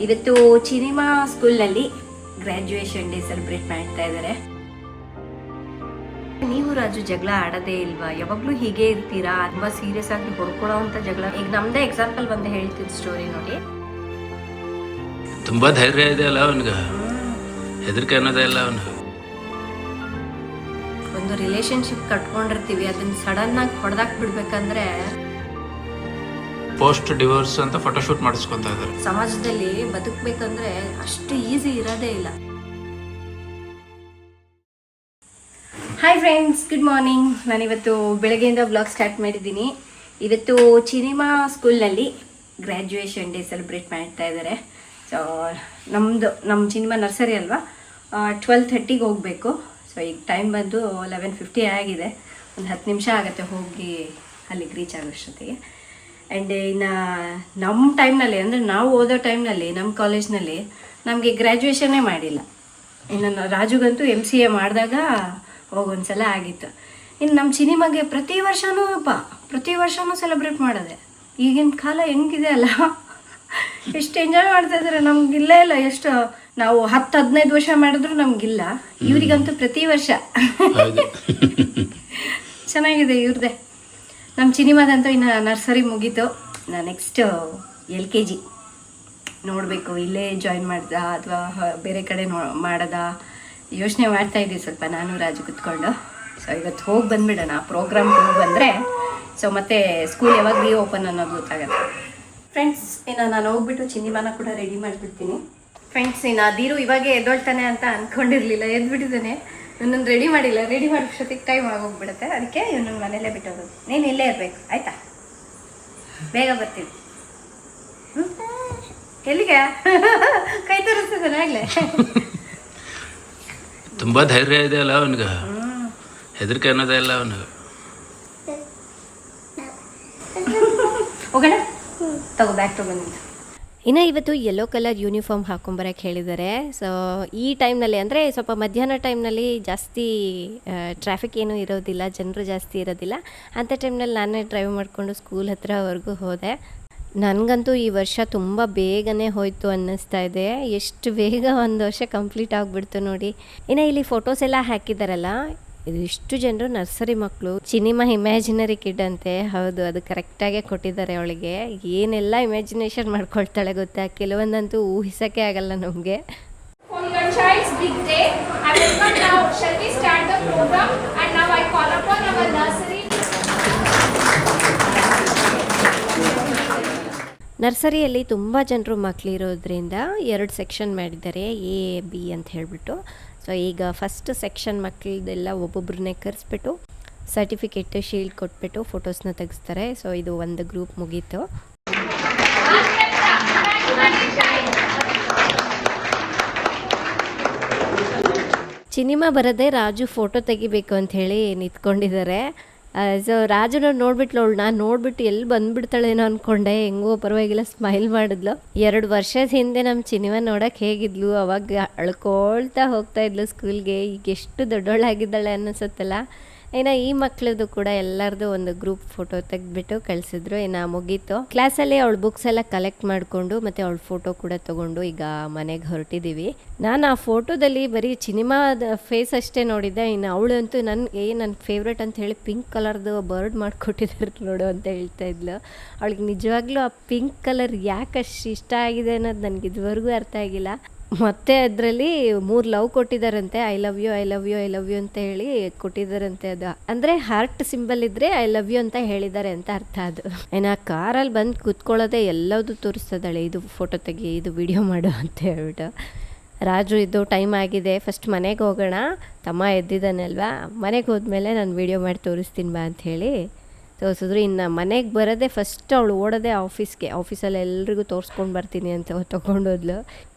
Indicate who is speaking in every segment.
Speaker 1: ಇವತ್ತು ಚಿನಿಮಾ ಸ್ಕೂಲ್ನಲ್ಲಿ graduation day celebrate ಮಾಡ್ತಾ ಇದ್ದಾರೆ. ನೀವು ರಾಜು ಜಗಳ ಆಡೋದೇ ಇಲ್ವಾ? ಯಾವಾಗ್ಲೂ ಹೀಗೆ ಇರ್ತೀರಾ? ತುಂಬಾ ಸೀರಿಯಸ್ ಆಗಿ ಹೊಡ್ಕೊಳ್ಳೋ ಅಂತ ಜಗಳ. ಈಗ ನಮ್ದೇ ಎಕ್ಸಾಂಪಲ್ ಬಂದು ಹೇಳ್ತಿದ್ ಸ್ಟೋರಿ ನೋಡಿ.
Speaker 2: ತುಂಬಾ ಧೈರ್ಯ ಇದೆ ಅಲ್ಲ ಅವನಿಗೆ? ಹೆದರಿಕೆ ಅನ್ನೋದೇ ಇಲ್ಲ ಅವನು.
Speaker 1: ಒಂದು ರಿಲೇಶನ್ಶಿಪ್ ಕಟ್ಕೊಂಡಿರ್ತೀವಿ ಅದನ್ನ ಸಡನ್ ಆಗಿ ಹೊಡೆದಾಕ್ ಬಿಡ್ಬೇಕಂದ್ರೆ
Speaker 2: ಪೋಸ್ಟ್ ಡಿವೋರ್ಸ್ ಅಂತ ಫೋಟೋಶೂಟ್ ಮಾಡಿಸ್ಕೊಂತ ಇದ್ದಾರೆ.
Speaker 1: ಸಮಾಜದಲ್ಲಿ ಬದುಕಬೇಕಂದ್ರೆ ಅಷ್ಟು ಈಸಿ ಇರೋದೇ ಇಲ್ಲ. ಹಾಯ್ ಫ್ರೆಂಡ್ಸ್ ಗುಡ್ ಮಾರ್ನಿಂಗ್ ನಾನು ಇವತ್ತು ಬೆಳಗ್ಗೆಯಿಂದ ಬ್ಲಾಗ್ ಸ್ಟಾರ್ಟ್ ಮಾಡಿದ್ದೀನಿ. ಇವತ್ತು ಚಿನಿಮಾ ಸ್ಕೂಲ್ನಲ್ಲಿ ಗ್ರ್ಯಾಜುಯೇಷನ್ ಡೇ ಸೆಲೆಬ್ರೇಟ್ ಮಾಡ್ತಾ ಇದ್ದಾರೆ. ಸೊ ನಮ್ಮದು ನಮ್ಮ ಚಿನಿಮಾ ನರ್ಸರಿ ಅಲ್ವಾ? ಟ್ವೆಲ್ ಥರ್ಟಿಗೆ ಹೋಗಬೇಕು. ಸೊ ಈಗ ಟೈಮ್ ಬಂದು ಲೆವೆನ್ ಫಿಫ್ಟಿ ಆಗಿದೆ. ಒಂದು ಹತ್ತು ನಿಮಿಷ ಆಗುತ್ತೆ ಹೋಗಿ ಅಲ್ಲಿಗೆ ರೀಚ್ ಆಗೋಷ್ಟೊತ್ತಿಗೆ ಆ್ಯಂಡ್ ಇನ್ನು ನಮ್ಮ ಟೈಮ್ನಲ್ಲಿ ಅಂದರೆ ನಾವು ಓದೋ ಟೈಮ್ನಲ್ಲಿ ನಮ್ಮ ಕಾಲೇಜ್ನಲ್ಲಿ ನಮಗೆ ಗ್ರ್ಯಾಜುಯೇಷನ್ನೇ ಮಾಡಿಲ್ಲ. ಇನ್ನು ರಾಜುಗಂತೂ ಎಂ ಸಿ ಎ ಮಾಡಿದಾಗ ಹೋಗೊಂದ್ಸಲ ಆಗಿತ್ತು. ಇನ್ನು ನಮ್ಮ ಸಿನಿಮಾಗೆ ಪ್ರತಿ ವರ್ಷವೂ ಅಪ್ಪ ಪ್ರತಿ ವರ್ಷವೂ ಸೆಲೆಬ್ರೇಟ್ ಮಾಡೋದೆ. ಈಗಿನ ಕಾಲ ಹೆಂಗಿದೆ ಅಲ್ಲ? ಎಷ್ಟು ಎಂಜಾಯ್ ಮಾಡ್ತಾ ಇದ್ದಾರೆ ಇಲ್ಲೇ ಇಲ್ಲ. ಎಷ್ಟು ನಾವು ಹತ್ತು ಹದಿನೈದು ವರ್ಷ ಮಾಡಿದ್ರು ನಮಗಿಲ್ಲ ಇವರಿಗಂತೂ ಪ್ರತಿ ವರ್ಷ. ಚೆನ್ನಾಗಿದೆ ಇವ್ರದ್ದೇ ನಮ್ಮ ಚಿನಿಮಾದಂತೂ ಇನ್ನು ನರ್ಸರಿ ಮುಗೀತು. ನಾ ನೆಕ್ಸ್ಟ್ ಎಲ್ ಕೆ ಜಿ ನೋಡಬೇಕು. ಇಲ್ಲೇ ಜಾಯಿನ್ ಮಾಡ್ದ ಅಥವಾ ಬೇರೆ ಕಡೆ ನೋ ಮಾಡದ ಯೋಚನೆ ಮಾಡ್ತಾ ಇದ್ದೀವಿ ಸ್ವಲ್ಪ ನಾನು ರಾಜು ಕುತ್ಕೊಂಡು. ಸೊ ಇವತ್ತು ಹೋಗಿ ಬಂದ್ಬಿಡೋಣ. ಪ್ರೋಗ್ರಾಮ್ ಹೋಗಿ ಬಂದರೆ ಸೊ ಮತ್ತೆ ಸ್ಕೂಲ್ ಯಾವಾಗ ರೀ ಓಪನ್ ಅನ್ನೋದು ಗೊತ್ತಾಗತ್ತೆ. ಫ್ರೆಂಡ್ಸ್ ಇನ್ನು ನಾನು ಹೋಗ್ಬಿಟ್ಟು ಚಿನ್ನಿಮಾನ ಕೂಡ ರೆಡಿ ಮಾಡಿಬಿಡ್ತೀನಿ. ಫ್ರೆಂಡ್ಸ್ ಇನ್ನು ಅದಿರು ಇವಾಗೆ ಎದ್ದೊಳ್ತಾನೆ ಅಂತ ಅಂದ್ಕೊಂಡಿರಲಿಲ್ಲ ಎದ್ಬಿಟ್ಟಿದ್ದಾನೆ. ಇವನನ್ನು ರೆಡಿ ಮಾಡಿಲ್ಲ. ರೆಡಿ ಮಾಡೋಷ್ಟೊತ್ತಿಗೆ ಟೈಮ್ ಆಗೋಗ್ಬಿಡುತ್ತೆ ಅದಕ್ಕೆ ಇವನನ್ನು ಮನೇಲೇ ಬಿಟ್ಟು ಹೋಗೋದು ನೀನು ಇಲ್ಲೇ ಇರಬೇಕು. ಆಯಿತಾ? ಬೇಗ ಬರ್ತೀನಿ? ಎಲ್ಲಿಗೆ? ಕೈ ತೋರಿಸ್ತಿದ್ದಾನೆ ಆಗ್ಲೇ.
Speaker 2: ತುಂಬಾ ಧೈರ್ಯ ಇದೆ ಅಲ್ಲ ಅವನಿಗೆ. ಹೆದರಿಕೆ ಅನ್ನೋದೇ ಇಲ್ಲ ಅವನಿಗೆ.
Speaker 1: ಹೋಗೋಣ? ತಗೋ ಬ್ಯಾಗ್ ತಗೊಂಡು
Speaker 3: ಇನ್ನು ಇವತ್ತು ಯೆಲ್ಲೋ ಕಲರ್ ಯೂನಿಫಾರ್ಮ್ ಹಾಕೊಂಬರಕ್ಕೆ ಹೇಳಿದ್ದಾರೆ ಸೊ ಈ ಟೈಮ್ನಲ್ಲಿ ಅಂದರೆ ಸ್ವಲ್ಪ ಮಧ್ಯಾಹ್ನ ಟೈಮ್ನಲ್ಲಿ ಜಾಸ್ತಿ ಟ್ರಾಫಿಕ್ ಏನೂ ಇರೋದಿಲ್ಲ, ಜನರು ಜಾಸ್ತಿ ಇರೋದಿಲ್ಲ. ಅಂಥ ಟೈಮ್ನಲ್ಲಿ ನಾನೇ ಡ್ರೈವ್ ಮಾಡಿಕೊಂಡು ಸ್ಕೂಲ್ ಹತ್ತಿರವರೆಗೂ ಹೋದೆ. ನನಗಂತೂ ಈ ವರ್ಷ ತುಂಬ ಬೇಗನೆ ಹೋಯಿತು ಅನ್ನಿಸ್ತಾ ಇದೆ. ಎಷ್ಟು ಬೇಗ ಒಂದು ವರ್ಷ ಕಂಪ್ಲೀಟ್ ಆಗಿಬಿಡ್ತು ನೋಡಿ. ಇನ್ನು ಇಲ್ಲಿ ಫೋಟೋಸ್ ಎಲ್ಲ ಹಾಕಿದ್ದಾರಲ್ಲ ಇದು ಇಷ್ಟು ಜನರು ನರ್ಸರಿ ಮಕ್ಕಳು ಸಿನಿಮಾ ಇಮ್ಯಾಜಿನರಿ ಕಿಡ್ ಅಂತೆ. ಹೌದು ಅದು ಕರೆಕ್ಟಾಗೆ ಕೊಟ್ಟಿದ್ದಾರೆ ಅವಳಿಗೆ. ಏನೆಲ್ಲ ಇಮ್ಯಾಜಿನೇಷನ್ ಮಾಡ್ಕೊಳ್ತಾಳೆ ಗೊತ್ತಾ? ಕೆಲವೊಂದಂತೂ ಊಹಿಸೋಕ್ಕೆ ಆಗಲ್ಲ ನಮಗೆ. ನರ್ಸರಿಯಲ್ಲಿ ತುಂಬ ಜನರು ಮಕ್ಕಳಿರೋದ್ರಿಂದ ಎರಡು ಸೆಕ್ಷನ್ ಮಾಡಿದ್ದಾರೆ ಎ ಬಿ ಅಂತ ಹೇಳಿಬಿಟ್ಟು. ಸೊ ಈಗ ಫಸ್ಟ್ ಸೆಕ್ಷನ್ ಮಕ್ಕಳದೆಲ್ಲ ಒಬ್ಬೊಬ್ಬರನ್ನೇ ಕರೆಸ್ಬಿಟ್ಟು ಸರ್ಟಿಫಿಕೇಟ್ ಶೀಲ್ಡ್ ಕೊಟ್ಬಿಟ್ಟು ಫೋಟೋಸ್ನ ತೆಗೆಸ್ತಾರೆ. ಸೊ ಇದು ಒಂದು ಗ್ರೂಪ್ ಮುಗೀತು. ಸಿನಿಮಾ ಬರದೆ ರಾಜು ಫೋಟೋ ತೆಗಿಬೇಕು ಅಂತ ಹೇಳಿ ನಿಂತ್ಕೊಂಡಿದ್ದಾರೆ. ಸೊ ರಾಜನ ನೋಡ್ಬಿಟ್ಲು, ಅವಳು ನಾನು ನೋಡ್ಬಿಟ್ಟು ಎಲ್ಲಿ ಬಂದ್ಬಿಡ್ತಾಳೇನೋ ಅನ್ಕೊಂಡೆ. ಹೆಂಗೋ ಪರವಾಗಿಲ್ಲ ಸ್ಮೈಲ್ ಮಾಡಿದ್ಲು. ಎರಡು ವರ್ಷದ ಹಿಂದೆ ನಮ್ಮ ಸಿನಿಮಾ ನೋಡಕ್ಕೆ ಹೇಗಿದ್ಲು? ಅವಾಗ ಅಳ್ಕೊಳ್ತಾ ಹೋಗ್ತಾ ಇದ್ಲು ಸ್ಕೂಲ್ಗೆ ಈಗ ಎಷ್ಟು ದೊಡ್ಡೋಳಾಗಿದ್ದಾಳೆ ಅನ್ನಿಸುತ್ತಲ್ಲ. ಇನ್ನು ಈ ಮಕ್ಳದ್ದು ಕೂಡ ಎಲ್ಲರದು ಒಂದು ಗ್ರೂಪ್ ಫೋಟೋ ತೆಗೆದ್ಬಿಟ್ಟು ಕಳಿಸಿದ್ರು. ಇನ್ನು ಮುಗೀತು. ಕ್ಲಾಸಲ್ಲಿ ಅವಳ ಬುಕ್ಸ್ ಎಲ್ಲ ಕಲೆಕ್ಟ್ ಮಾಡಿಕೊಂಡು ಮತ್ತು ಅವಳ ಫೋಟೋ ಕೂಡ ತಗೊಂಡು ಈಗ ಮನೆಗೆ ಹೊರಟಿದ್ದೀವಿ ನಾನು ಆ ಫೋಟೋದಲ್ಲಿ ಬರೀ ಸಿನಿಮಾದ ಫೇಸ್ ಅಷ್ಟೇ ನೋಡಿದ್ದೆ. ಇನ್ನು ಅವಳಂತೂ ಏ ನನ್ನ ಫೇವ್ರೇಟ್ ಅಂತ ಹೇಳಿ ಪಿಂಕ್ ಕಲರ್ದು ಬರ್ಡ್ ಮಾಡಿಕೊಟ್ಟಿದ್ದಾರೆ ನೋಡು ಅಂತ ಹೇಳ್ತಾ ಇದ್ಲು. ಅವಳಿಗೆ ನಿಜವಾಗ್ಲೂ ಆ ಪಿಂಕ್ ಕಲರ್ ಯಾಕೆ ಅಷ್ಟು ಇಷ್ಟ ಆಗಿದೆ ಅನ್ನೋದು ನನಗೆ ಇದುವರೆಗೂ ಅರ್ಥ ಆಗಿಲ್ಲ. ಮತ್ತೆ ಅದರಲ್ಲಿ ಮೂರು love ಕೊಟ್ಟಿದ್ದಾರಂತೆ I love you I love you I love you ಅಂತ ಹೇಳಿ ಕೊಟ್ಟಿದ್ದಾರಂತೆ ಅದು. ಅಂದರೆ ಹಾರ್ಟ್ ಸಿಂಬಲ್ ಇದ್ರೆ ಐ ಲವ್ ಯು ಅಂತ ಹೇಳಿದ್ದಾರೆ ಅಂತ ಅರ್ಥ ಅದು. ಏನಾ ಕಾರಲ್ಲಿ ಬಂದು ಕೂತ್ಕೊಳ್ಳೋದೆ ಎಲ್ಲದು ತೋರಿಸ್ತದಾಳೆ, ಇದು ಫೋಟೋ ತೆಗಿ, ಇದು ವಿಡಿಯೋ ಮಾಡು ಅಂತ ಹೇಳ್ಬಿಟ್ಟು. ರಾಜು, ಇದು ಟೈಮ್ ಆಗಿದೆ ಫಸ್ಟ್ ಮನೆಗೆ ಹೋಗೋಣ. ತಮ್ಮ ಎದ್ದಿದ್ದಾನೆ ಅಲ್ವಾ? ಮನೆಗೆ ಹೋದ್ಮೇಲೆ ನಾನು ವಿಡಿಯೋ ಮಾಡಿ ತೋರಿಸ್ತೀನಿ ಬಾ ಅಂತ ಹೇಳಿ ತೋರಿಸಿದ್ರು ಇನ್ನು ಮನೆಗೆ ಬರೋದೇ ಫಸ್ಟ್ ಅವಳು ಓಡೋದೇ ಆಫೀಸ್ಗೆ ಆಫೀಸಲ್ಲಿ ಎಲ್ರಿಗೂ ತೋರಿಸ್ಕೊಂಡು ಬರ್ತೀನಿ ಅಂತ ತೊಗೊಂಡೋದ್ಲು.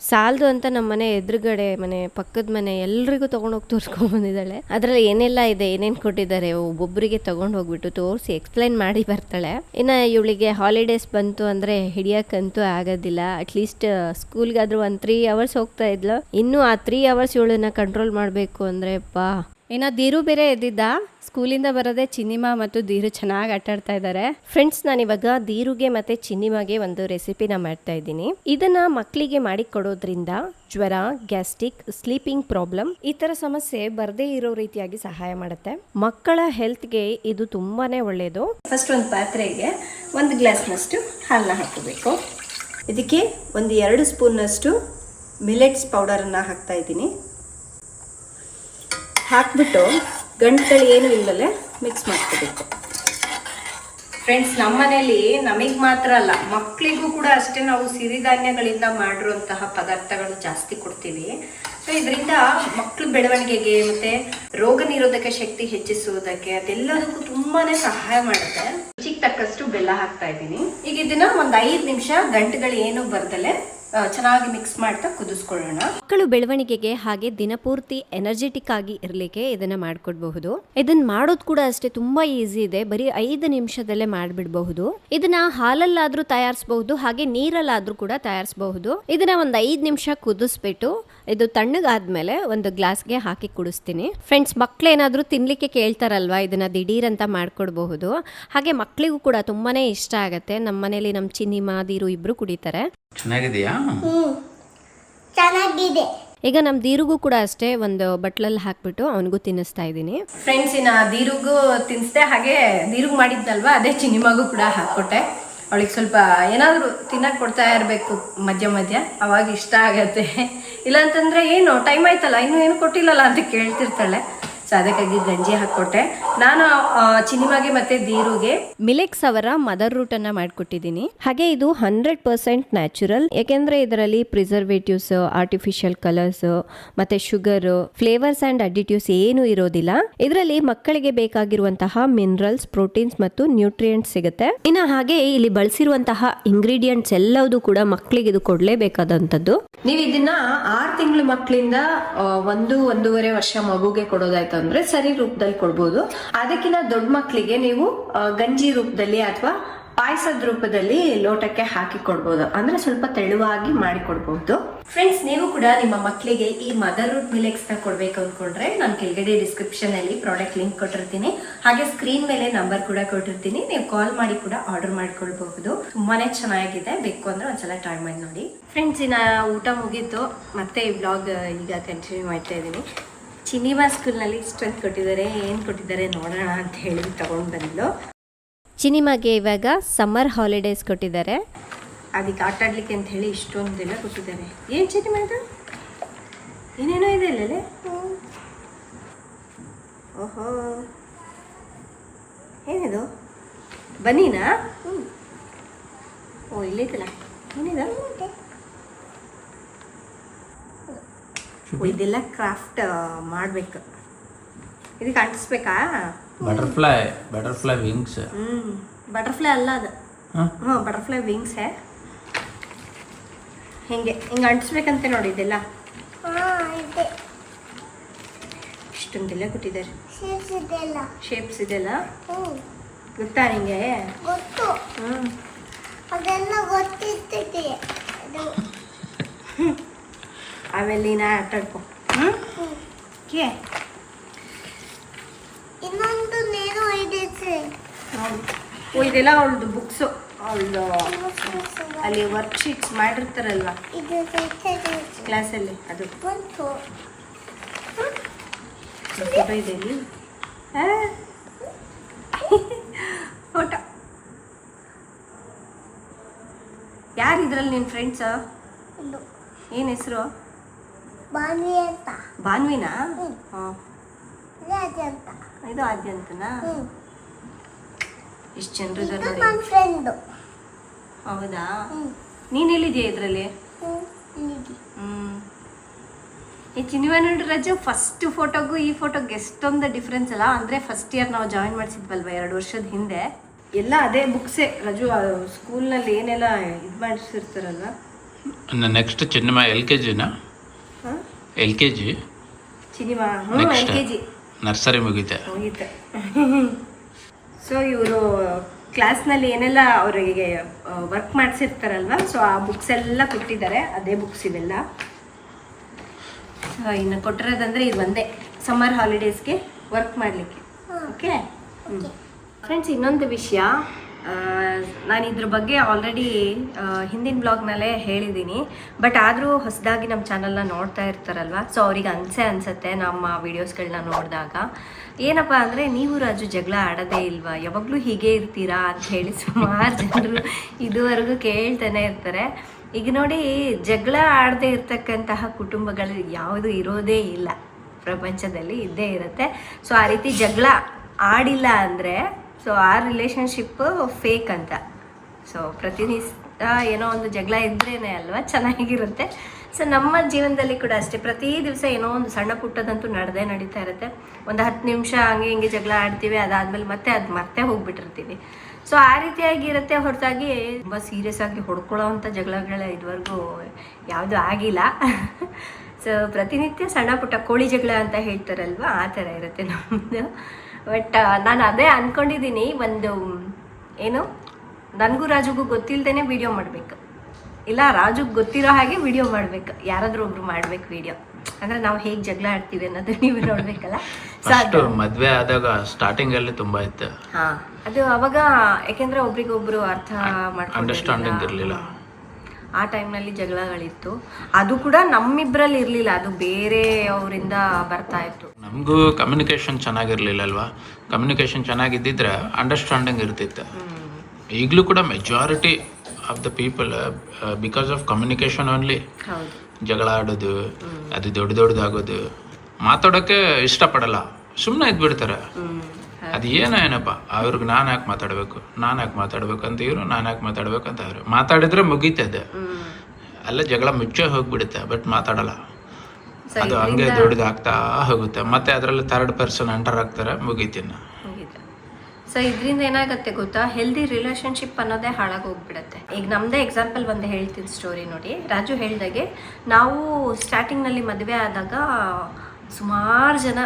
Speaker 3: ಸಾಲದು ಅಂತ ನಮ್ಮ ಮನೆ ಎದುರುಗಡೆ, ಮನೆ ಪಕ್ಕದ ಮನೆ ಎಲ್ರಿಗೂ ತೊಗೊಂಡೋಗಿ ತೋರಿಸ್ಕೊಂಡು ಬಂದಿದ್ದಾಳೆ. ಅದರಲ್ಲಿ ಏನೆಲ್ಲ ಇದೆ, ಏನೇನು ಕೊಟ್ಟಿದ್ದಾರೆ ಒಬ್ಬೊಬ್ಬರಿಗೆ ತೊಗೊಂಡು ಹೋಗ್ಬಿಟ್ಟು ತೋರಿಸಿ ಎಕ್ಸ್ಪ್ಲೈನ್ ಮಾಡಿ ಬರ್ತಾಳೆ. ಇನ್ನು ಇವಳಿಗೆ ಹಾಲಿಡೇಸ್ ಬಂತು ಅಂದರೆ ಹಿಡಿಯೋಕ್ಕಂತೂ ಆಗೋದಿಲ್ಲ. ಅಟ್ಲೀಸ್ಟ್ ಸ್ಕೂಲ್ಗಾದ್ರೂ ಒಂದು ತ್ರೀ ಅವರ್ಸ್ ಹೋಗ್ತಾ ಇದ್ಲು. ಇನ್ನೂ ಆ ತ್ರೀ ಅವರ್ಸ್ ಇವಳನ್ನ ಕಂಟ್ರೋಲ್ ಮಾಡಬೇಕು ಅಂದರೆ, ಬಾ.
Speaker 4: ಇನ್ನು ಧೀರು ಬೇರೆ ಎದ್ದಿದ್ದ, ಸ್ಕೂಲಿಂದ ಬರೋದೇ ಚಿನ್ನಿಮಾ ಮತ್ತು ಧೀರು ಚೆನ್ನಾಗಿ ಆಟಾಡ್ತಾ ಇದ್ದಾರೆ ಫ್ರೆಂಡ್ಸ್ ನಾನಿವಾಗ ಧೀರುಗೆ ಮತ್ತೆ ಚಿನ್ನಿಮಾಗೆ ಒಂದು ರೆಸಿಪಿನ ಮಾಡ್ತಾ ಇದ್ದೀನಿ. ಇದನ್ನ ಮಕ್ಕಳಿಗೆ ಮಾಡಿ ಕೊಡೋದ್ರಿಂದ ಜ್ವರ ಗ್ಯಾಸ್ಟಿಕ್ ಸ್ಲೀಪಿಂಗ್ ಪ್ರಾಬ್ಲಮ್ ಈ ತರ ಸಮಸ್ಯೆ ಬರದೇ ಇರೋ ರೀತಿಯಾಗಿ ಸಹಾಯ ಮಾಡುತ್ತೆ. ಮಕ್ಕಳ ಹೆಲ್ತ್ಗೆ ಇದು ತುಂಬಾನೇ ಒಳ್ಳೆಯದು
Speaker 3: ಫಸ್ಟ್ ಒಂದು ಪಾತ್ರೆಗೆ ಒಂದು ಗ್ಲಾಸ್ನಷ್ಟು ಹಾಲನ್ನ ಹಾಕಬೇಕು. ಇದಕ್ಕೆ ಒಂದು ಎರಡು ಸ್ಪೂನ್ನಷ್ಟು ಮಿಲೆಟ್ಸ್ ಪೌಡರನ್ನು ಹಾಕ್ತಾ ಇದ್ದೀನಿ. ಹಾಕ್ಬಿಟ್ಟು ಗಂಟುಗಳು ಏನು ಇಲ್ಲದೆ ಮಿಕ್ಸ್ ಮಾಡ್ಕೋಬೇಕು. ಫ್ರೆಂಡ್ಸ್ ನಮ್ಮ ಮನೇಲಿ ನಮಗೆ ಮಾತ್ರ ಅಲ್ಲ ಮಕ್ಕಳಿಗೂ ಕೂಡ ಅಷ್ಟೇ ನಾವು ಸಿರಿಧಾನ್ಯಗಳಿಂದ ಮಾಡಿರುವಂತಹ ಪದಾರ್ಥಗಳು ಜಾಸ್ತಿ ಕೊಡ್ತೀವಿ. ಸೊ ಇದರಿಂದ ಮಕ್ಕಳ ಬೆಳವಣಿಗೆಗೆ ಮತ್ತೆ ರೋಗ ನಿರೋಧಕ ಶಕ್ತಿ ಹೆಚ್ಚಿಸುವುದಕ್ಕೆ ಅದೆಲ್ಲದಕ್ಕೂ ತುಂಬಾನೇ ಸಹಾಯ ಮಾಡುತ್ತೆ. ರುಚಿಗೆ ತಕ್ಕಷ್ಟು ಬೆಲ್ಲ ಹಾಕ್ತಾ ಇದ್ದೀನಿ. ಈಗ ಇದನ್ನ ಒಂದ್ ಐದು ನಿಮಿಷ ಗಂಟುಗಳು ಏನು ಬರ್ದಲೆ ಚೆನ್ನಾಗಿ ಮಿಕ್ಸ್ ಮಾಡ್ತಾ ಕುದಿಸ್ಕೊಳ್ಳೋಣ.
Speaker 4: ಮಕ್ಕಳು ಬೆಳವಣಿಗೆಗೆ ಹಾಗೆ ದಿನಪೂರ್ತಿ ಎನರ್ಜೆಟಿಕ್ ಆಗಿ ಇರಲಿಕ್ಕೆ ಇದನ್ನ ಮಾಡ್ಕೊಡ್ಬಹುದು. ಇದನ್ನ ಮಾಡೋದು ಕೂಡ ಅಷ್ಟೇ ತುಂಬಾ ಈಸಿ ಇದೆ. ಬರೀ ಐದು ನಿಮಿಷದಲ್ಲೇ ಮಾಡಿಬಿಡಬಹುದು. ಇದನ್ನ ಹಾಲಲ್ಲಾದ್ರೂ ತಯಾರಿಸಬಹುದು, ಹಾಗೆ ನೀರಲ್ಲಾದ್ರೂ ಕೂಡ ತಯಾರಿಸಬಹುದು. ಇದನ್ನ ಒಂದ್ ಐದು ನಿಮಿಷ ಕುದಿಸ್ಬಿಟ್ಟು ಇದು ತಣ್ಣಗಾದ್ಮೇಲೆ ಒಂದು ಗ್ಲಾಸ್ಗೆ ಹಾಕಿ ಕುಡಿಸ್ತೀನಿ. ಫ್ರೆಂಡ್ಸ್ ಮಕ್ಳೇನಾದ್ರೂ ತಿನ್ನಲಿಕ್ಕೆ ಕೇಳ್ತಾರಲ್ವಾ? ಇದನ್ನ ದಿಢೀರ್ ಅಂತ ಮಾಡ್ಕೊಡ್ಬಹುದು. ಹಾಗೆ ಮಕ್ಕಳಿಗೂ ಕೂಡ ತುಂಬಾನೇ ಇಷ್ಟ ಆಗುತ್ತೆ. ನಮ್ಮ ಮನೇಲಿ ನಮ್ಮ ಚಿನ್ನಿ ಮಾದೀರು ಇಬ್ರು ಕುಡಿತಾರೆ.
Speaker 2: ಚೆನ್ನಾಗಿದೆಯಾ
Speaker 1: ಚೆನ್ನಾಗಿದೆ.
Speaker 4: ಈಗ ನಮ್ಮ ದೀರುಗೂ ಕೂಡ ಅಷ್ಟೇ ಒಂದು ಬಟ್ಲಲ್ಲಿ ಹಾಕ್ಬಿಟ್ಟು ಅವನಿಗೂ ತಿನ್ನಿಸ್ತಾ ಇದ್ದೀನಿ.
Speaker 3: ಫ್ರೆಂಡ್ಸ್ ಇನ್ನು ದೀರುಗೂ ತಿನ್ನಿಸ್ದೆ ಹಾಗೆ ದೀರುಗ್ ಮಾಡಿದ್ನಲ್ವಾ ಅದೇ ಚಿನ್ನಿಮಾಗೂ ಕೂಡ ಹಾಕ್ಕೊಟ್ಟೆ. ಅವಳಿಗೆ ಸ್ವಲ್ಪ ಏನಾದರೂ ತಿನ್ನಕ್ಕೆ ಕೊಡ್ತಾ ಇರಬೇಕು ಮಧ್ಯ ಮಧ್ಯ, ಅವಾಗ ಇಷ್ಟ ಆಗತ್ತೆ. ಇಲ್ಲಾಂತಂದರೆ ಏನು ಟೈಮ್ ಆಯ್ತಲ್ಲ, ಇನ್ನೂ ಏನು ಕೊಟ್ಟಿಲ್ಲಲ್ಲ ಅಂತ ಕೇಳ್ತಿರ್ತಾಳೆ. ಸೊ ಅದಕ್ಕಾಗಿ ಗಂಜಿ ಹಾಕ್ಕೊಟ್ಟೆ. ನಾನು ಚಿನಿಮಾಗೆ ಮತ್ತೆ ದೀರುಗೆ
Speaker 4: ಮಿಲೆಕ್ಸ್ ಅವರ ಮದರ್ ರೂಟ್ ಅನ್ನ ಮಾಡಿಕೊಟ್ಟಿದ್ದೀನಿ. ಹಾಗೆ ಇದು ಹಂಡ್ರೆಡ್ ಪರ್ಸೆಂಟ್ ನ್ಯಾಚುರಲ್ ಯಾಕೆಂದ್ರೆ ಇದರಲ್ಲಿ ಪ್ರಿಸರ್ವೇಟಿವ್ಸ್ ಆರ್ಟಿಫಿಷಿಯಲ್ ಕಲರ್ಸ್ ಮತ್ತೆ ಶುಗರ್ ಫ್ಲೇವರ್ಸ್ ಅಂಡ್ ಅಡಿಟಿವ್ಸ್ ಏನು ಇರೋದಿಲ್ಲ. ಇದರಲ್ಲಿ ಮಕ್ಕಳಿಗೆ ಬೇಕಾಗಿರುವಂತಹ ಮಿನರಲ್ಸ್ ಪ್ರೋಟೀನ್ಸ್ ಮತ್ತು ನ್ಯೂಟ್ರಿಯೆಂಟ್ಸ್ ಸಿಗುತ್ತೆ. ಇನ್ನು ಹಾಗೆ ಇಲ್ಲಿ ಬಳಸಿರುವಂತಹ ಇಂಗ್ರೀಡಿಯೆಂಟ್ಸ್ ಎಲ್ಲವೂ ಕೂಡ ಮಕ್ಕಳಿಗೆ ಇದು ಕೊಡಲೇಬೇಕಾದಂಥದ್ದು.
Speaker 3: ನೀವು ಇದನ್ನ ಆರು ತಿಂಗಳ ಮಕ್ಕಳಿಂದ ಒಂದು ಒಂದೂವರೆ ವರ್ಷ ಮಗುಗೆ ಕೊಡೋದಾಯ್ತು ಅಂದ್ರೆ ಸರಿ ರೂಪದಲ್ಲಿ ಕೊಡ್ಬೋದು. ಅದಕ್ಕಿಂತ ದೊಡ್ಡ ಮಕ್ಕಳಿಗೆ ನೀವು ಗಂಜಿ ರೂಪದಲ್ಲಿ ಅಥವಾ ಪಾಯಸದ ರೂಪದಲ್ಲಿ ಲೋಟಕ್ಕೆ ಹಾಕಿ ಕೊಡ್ಬೋದು. ಅಂದ್ರೆ ಸ್ವಲ್ಪ ತೆಳುವಾಗಿ ಮಾಡಿ ಕೊಡ್ಬೋದು. ಫ್ರೆಂಡ್ಸ್ ನೀವು ಕೂಡ ನಿಮ್ಮ ಮಕ್ಕಳಿಗೆ ಈ ಮದರ್ ರೂಟ್ ಮಿಲೆಕ್ಸ್ನ ಕೊಡ್ಬೇಕು ಅನ್ಕೊಂಡ್ರೆ ನಾನು ಕೆಳಗಡೆ ಡಿಸ್ಕ್ರಿಪ್ಷನ್ ಅಲ್ಲಿ ಪ್ರಾಡಕ್ಟ್ ಲಿಂಕ್ ಕೊಟ್ಟಿರ್ತೀನಿ. ಹಾಗೆ ಸ್ಕ್ರೀನ್ ಮೇಲೆ ನಂಬರ್ ಕೂಡ ಕೊಟ್ಟಿರ್ತೀನಿ. ನೀವು ಕಾಲ್ ಮಾಡಿ ಕೂಡ ಆರ್ಡರ್ ಮಾಡ್ಕೊಳ್ಬಹುದು. ತುಂಬಾನೇ ಚೆನ್ನಾಗಿದೆ. ಬೇಕು ಅಂದ್ರೆ ಒಂದ್ಸಲ ಟ್ರೈ ಮಾಡಿ ನೋಡಿ. ಫ್ರೆಂಡ್ಸ್ ಇನ್ನ ಊಟ ಮುಗೀತು. ಮತ್ತೆ ಈ ಬ್ಲಾಗ್ ಈಗ ಕಂಟಿನ್ಯೂ ಮಾಡ್ತಾ ಇದ್ದೀನಿ. ಚಿನಿಮಾ ಸ್ಕೂಲ್ನಲ್ಲಿ ಸ್ಟ್ರೆಂತ್ ಕೊಟ್ಟಿದ್ದಾರೆ ಏನು ಕೊಟ್ಟಿದ್ದಾರೆ ನೋಡೋಣ ಅಂತ ಹೇಳಿ ತಗೊಂಡು ಬಂದ್ಲು.
Speaker 4: ಚಿನಿಮಾಗೆ ಇವಾಗ ಸಮ್ಮರ್ ಹಾಲಿಡೇಸ್ ಕೊಟ್ಟಿದ್ದಾರೆ.
Speaker 3: ಅದಕ್ಕೆ ಆಟ ಆಡ್ಲಿಕ್ಕೆ ಅಂತ ಹೇಳಿ ಇಷ್ಟೊಂದೆಲ್ಲ ಕೊಟ್ಟಿದ್ದಾರೆ. ಏನು ಚಿನಿಮಾ ಇದು? ಏನೇನೋ ಇದೆ ಅಲ್ಲೇ ಓಹೋ. ಏನಿದು? ಬನ್ನಿನಾ ಓ ಇಲ್ಲೈತಲ್ಲ ಏನಿದೆ ಓ ಇದೆಲ್ಲ ಕ್ರಾಫ್ಟ್ ಮಾಡಬೇಕು. ಇದಕ್ಕೆ ಅಂಟಿಸ್ಬೇಕಾ?
Speaker 2: ಬಟರ್ಫ್ಲೈ ಬಟರ್ಫ್ಲೈ ವಿಂಗ್ಸ್
Speaker 3: ಹ್ಮ್. ಬಟರ್ಫ್ಲೈ ಅಲ್ಲ ಅದು.
Speaker 2: ಹಾಂ?
Speaker 3: ಹ್ಞೂ ಬಟರ್ಫ್ಲೈ ವಿಂಗ್ಸ್ ಹೇ. ಹಿಂಗೆ ಹಿಂಗೆ ಅಂಟಿಸ್ಬೇಕಂತೆ ನೋಡಿ ಇದೆಲ್ಲ.
Speaker 1: ಹಾ ಇದೆ.
Speaker 3: ಇಷ್ಟೊಂದೆಲ್ಲ ಕೊಟ್ಟಿದ್ದಾರೆ. ಶೇಪ್ಸ್ ಇದೆಲ್ಲ.
Speaker 1: ಹ್ಮ್.
Speaker 3: ಗೊತ್ತಾ ನಿಂಗೆ?
Speaker 1: ಗೊತ್ತು.
Speaker 3: ಹ್ಞೂ
Speaker 1: ಅದೆಲ್ಲ ಗೊತ್ತಿರ್ತೈತೆ ಅದು.
Speaker 3: ಆಮೇಲೆ ನೀನು ಆಟ ಆಡ್ಕೊ ಹ್ಞೂ? ಕೇ
Speaker 1: ಇನ್ನೊಂದು ನೇನು ಇದೆ ಸರ್
Speaker 3: ಓ ಇದೆಲ್ಲ ಅವಳದು ಬುಕ್ಸು ಅವಳದು ಅಲ್ಲಿ ವರ್ಕ್ ಶೀಟ್ಸ್ ಮಾಡಿರ್ತಾರಲ್ವ ಕ್ಲಾಸಲ್ಲಿ ಅದು.
Speaker 1: ಬಂತು.
Speaker 3: ಫೋಟೋ ಇದೆ ಇಲ್ಲಿ. ಫೋಟೋ ಯಾರು ಇದರಲ್ಲಿ ನಿನ್ನ ಫ್ರೆಂಡ್ಸ್ ಏನು ಹೆಸರು?
Speaker 1: ಬಾವಿ ಅಂತ.
Speaker 3: ಹಾಂ.
Speaker 1: ಅಂತ
Speaker 3: ಇದು
Speaker 1: ಆದ್ಯಂತನಾ?
Speaker 3: ಎಷ್ಟು ಜನರು
Speaker 1: ಇದು ಫ್ರೆಂಡು
Speaker 3: ಹೌದಾ?
Speaker 1: ಹ್ಞೂ
Speaker 3: ನೀನು ಎಲ್ಲಿದೆಯಾ ಇದರಲ್ಲಿ?
Speaker 1: ಹ್ಞೂ
Speaker 3: ಹ್ಮ್. ಈ ಚಿನಿವನಂಡ್ ರಜು ಫಸ್ಟ್ ಫೋಟೋಗೂ ಈ ಫೋಟೋಗೆ ಎಷ್ಟೊಂದು ಡಿಫ್ರೆನ್ಸ್ ಅಲ್ಲ. ಅಂದ್ರೆ ಫಸ್ಟ್ ಇಯರ್ ನಾವು ಜಾಯಿನ್ ಮಾಡಿಸಿದ್ವಲ್ವ ಎರಡು ವರ್ಷದ ಹಿಂದೆ? ಎಲ್ಲ ಅದೇ ಬುಕ್ಸೇ ರಜು ಸ್ಕೂಲ್ನಲ್ಲಿ ಏನೆಲ್ಲ ಇದು ಮಾಡಿಸಿರ್ತಾರಲ್ಲ
Speaker 2: ನೆಕ್ಸ್ಟ್ ಚಿನ್ನಮ್ಮ ಎಲ್ ಕೆ ಜಿನ L K G? Next nursery ಮುಗೀತೆ.
Speaker 3: ಮುಗೀತೆ. So ಇವರು ಕ್ಲಾಸ್ನಲ್ಲಿ ಏನೆಲ್ಲ ಅವರಿಗೆ ವರ್ಕ್ ಮಾಡಿಸಿರ್ತಾರಲ್ವ? ಸೊ ಆ ಬುಕ್ಸ್ ಎಲ್ಲ ಕೊಟ್ಟಿದ್ದಾರೆ. ಅದೇ ಬುಕ್ಸ್ ಇವೆಲ್ಲ. ಸೊ ಇನ್ನು ಕೊಟ್ಟಿರೋದಂದ್ರೆ ಇದು ಒಂದೇ. ಸಮ್ಮರ್ ಹಾಲಿಡೇಸ್ಗೆ ವರ್ಕ್ ಮಾಡಲಿಕ್ಕೆ. ಓಕೆ ಫ್ರೆಂಡ್ಸ್ ಇನ್ನೊಂದು ವಿಷಯ. ನಾನು ಇದ್ರ ಬಗ್ಗೆ ಆಲ್ರೆಡಿ ಹಿಂದಿನ ಬ್ಲಾಗ್ನಲ್ಲೇ ಹೇಳಿದ್ದೀನಿ. ಬಟ್ ಆದರೂ ಹೊಸದಾಗಿ ನಮ್ಮ ಚಾನಲ್ನ ನೋಡ್ತಾ ಇರ್ತಾರಲ್ವ? ಸೊ ಅವ್ರಿಗೆ ಅನ್ಸೆ ಅನ್ಸುತ್ತೆ ನಮ್ಮ ವೀಡಿಯೋಸ್ಗಳನ್ನ ನೋಡಿದಾಗ. ಏನಪ್ಪ ಅಂದರೆ, ನೀವು ರಾಜು ಜಗಳ ಆಡೋದೇ ಇಲ್ವಾ? ಯಾವಾಗಲೂ ಹೀಗೆ ಇರ್ತೀರಾ ಅಂತ ಹೇಳಿ ಸುಮಾರು ಜನರು ಇದುವರೆಗೂ ಕೇಳ್ತಾನೆ ಇರ್ತಾರೆ. ಈಗ ನೋಡಿ, ಜಗಳ ಆಡದೇ ಇರ್ತಕ್ಕಂತಹ ಕುಟುಂಬಗಳು ಯಾವುದು ಇರೋದೇ ಇಲ್ಲ. ಪ್ರಪಂಚದಲ್ಲಿ ಇದ್ದೇ ಇರುತ್ತೆ. ಸೊ ಆ ರೀತಿ ಜಗಳ ಆಡಿಲ್ಲ ಅಂದರೆ ಸೊ ಆ ರಿಲೇಷನ್ಶಿಪ್ ಫೇಕ್ ಅಂತ. ಸೊ ಪ್ರತಿನಿತ್ಯ ಏನೋ ಒಂದು ಜಗಳ ಇದ್ರೇನೆ ಅಲ್ವಾ? ಚೆನ್ನಾಗಿರುತ್ತೆ. ಸೊ ನಮ್ಮ ಜೀವನದಲ್ಲಿ ಕೂಡ ಅಷ್ಟೇ. ಪ್ರತಿ ದಿವಸ ಏನೋ ಒಂದು ಸಣ್ಣ ಪುಟ್ಟದಂತೂ ನಡೆದೇ ನಡೀತಾ ಇರುತ್ತೆ. ಒಂದು ಹತ್ತು ನಿಮಿಷ ಹಂಗೆ ಹಿಂಗೆ ಜಗಳ ಆಡ್ತೀವಿ, ಅದಾದ್ಮೇಲೆ ಮತ್ತೆ ಅದು ಮತ್ತೆ ಹೋಗ್ಬಿಟ್ಟಿರ್ತೀವಿ. ಸೊ ಆ ರೀತಿಯಾಗಿ ಇರುತ್ತೆ ಹೊರತಾಗಿ ತುಂಬ ಸೀರಿಯಸ್ ಆಗಿ ಹೊಡ್ಕೊಳ್ಳೋ ಅಂಥ ಜಗಳಗಳ ಇದುವರೆಗೂ ಯಾವುದೂ ಆಗಿಲ್ಲ. ಸೊ ಪ್ರತಿನಿತ್ಯ ಸಣ್ಣ ಪುಟ್ಟ ಕೋಳಿ ಜಗಳ ಅಂತ ಹೇಳ್ತಾರಲ್ವ? ಆ ಥರ ಇರುತ್ತೆ ನಮ್ಮದು ಬಟ್ ನಾನು ಅದೇ ಅನ್ಕೊಂಡಿದ್ದೀನಿ ಒಂದು ಏನು ನನಗೂ ರಾಜುಗೂ ಗೊತ್ತಿಲ್ಲದೇನೆ ವಿಡಿಯೋ ಮಾಡಬೇಕು. ಇಲ್ಲ ರಾಜುಗೆ ಗೊತ್ತಿರೋ ಹಾಗೆ ವಿಡಿಯೋ ಮಾಡಬೇಕು. ಯಾರಾದರೂ ಒಬ್ರು ಮಾಡ್ಬೇಕು ವಿಡಿಯೋ ಅಂದ್ರೆ ನಾವು ಹೇಗೆ ಜಗಳ ಆಡ್ತೀವಿ ಅನ್ನೋದು ನೀವು ನೋಡ್ಬೇಕಲ್ಲ? ಸೊ
Speaker 2: ಮದ್ವೆ ಆದಾಗ ಸ್ಟಾರ್ಟಿಂಗ್ ಅಲ್ಲಿ ತುಂಬಾ ಇತ್ತು.
Speaker 3: ಹಾ ಅದು ಅವಾಗ ಯಾಕೆಂದ್ರೆ ಒಬ್ರಿಗೊಬ್ರು ಅರ್ಥ
Speaker 2: ಅಂಡರ್ಸ್ಟ್ಯಾಂಡಿಂಗ್ ಇರ್ಲಿಲ್ಲ.
Speaker 3: ಆ ಟೈಮ್ನಲ್ಲಿ ಜಗಳಗಳಿತ್ತು. ಅದು ಕೂಡ ನಮ್ಮಿಬ್ರಲ್ಲಿ ಇರಲಿಲ್ಲ ಅದು ಬೇರೆ ಅವರಿಂದ ಬರ್ತಾ ಇತ್ತು.
Speaker 2: ನಮಗೂ ಕಮ್ಯುನಿಕೇಶನ್ ಚೆನ್ನಾಗಿರ್ಲಿಲ್ಲ ಅಲ್ವಾ ಕಮ್ಯುನಿಕೇಶನ್ ಚೆನ್ನಾಗಿದ್ದಿದ್ರೆ ಅಂಡರ್ಸ್ಟ್ಯಾಂಡಿಂಗ್ ಇರ್ತಿತ್ತು. ಈಗಲೂ ಕೂಡ majority of the people because of communication only ಜಗಳ ಆಡೋದು ಅದು ದೊಡ್ಡ ದೊಡ್ಡದಾಗೋದು. ಮಾತಾಡೋಕ್ಕೆ ಇಷ್ಟಪಡಲ್ಲ. ಸುಮ್ಮನೆ ಇದ್ಬಿಡ್ತಾರೆ. ಅದು ಏನೋ ಏನಪ್ಪ? ಅವ್ರಿಗೆ ನಾನು ಯಾಕೆ ಮಾತಾಡಬೇಕು? ನಾನು ಯಾಕೆ ಮಾತಾಡ್ಬೇಕು ಅಂತ ಇವರು ನಾನು ಯಾಕೆ ಮಾತಾಡ್ಬೇಕು ಅಂತ ಅವರು. ಮಾತಾಡಿದ್ರೆ ಮುಗೀತದೆ ಅಲ್ಲ ಜಗಳ ಮುಚ್ಚೆ ಹೋಗ್ಬಿಡುತ್ತೆ ಬಟ್ ಮಾತಾಡಲ್ಲ. ಅದು ಹಂಗೆ ದೊಡ್ಡದಾಗ್ತಾ ಹೋಗುತ್ತೆ. ಮತ್ತೆ ಅದರಲ್ಲಿ ಥರ್ಡ್ ಪರ್ಸನ್ ಎಂಟರ್ ಆಗ್ತಾರೆ ಮುಗೀತಿನ್ನ
Speaker 3: ಮುಗೀತು. ಸೊ ಇದರಿಂದ ಏನಾಗುತ್ತೆ ಗೊತ್ತಾ? ಹೆಲ್ದಿ ರಿಲೇಶನ್ಶಿಪ್ ಅನ್ನೋದೇ ಹಾಳಾಗಿ ಹೋಗ್ಬಿಡುತ್ತೆ. ಈಗ ನಮ್ಮದೇ ಎಕ್ಸಾಂಪಲ್ ಒಂದು ಹೇಳ್ತೀನಿ ಸ್ಟೋರಿ ನೋಡಿ. ರಾಜು ಹೇಳ್ದಾಗೆ ನಾವು ಸ್ಟಾರ್ಟಿಂಗ್ನಲ್ಲಿ ಮದುವೆ ಆದಾಗ ಸುಮಾರು ಜನ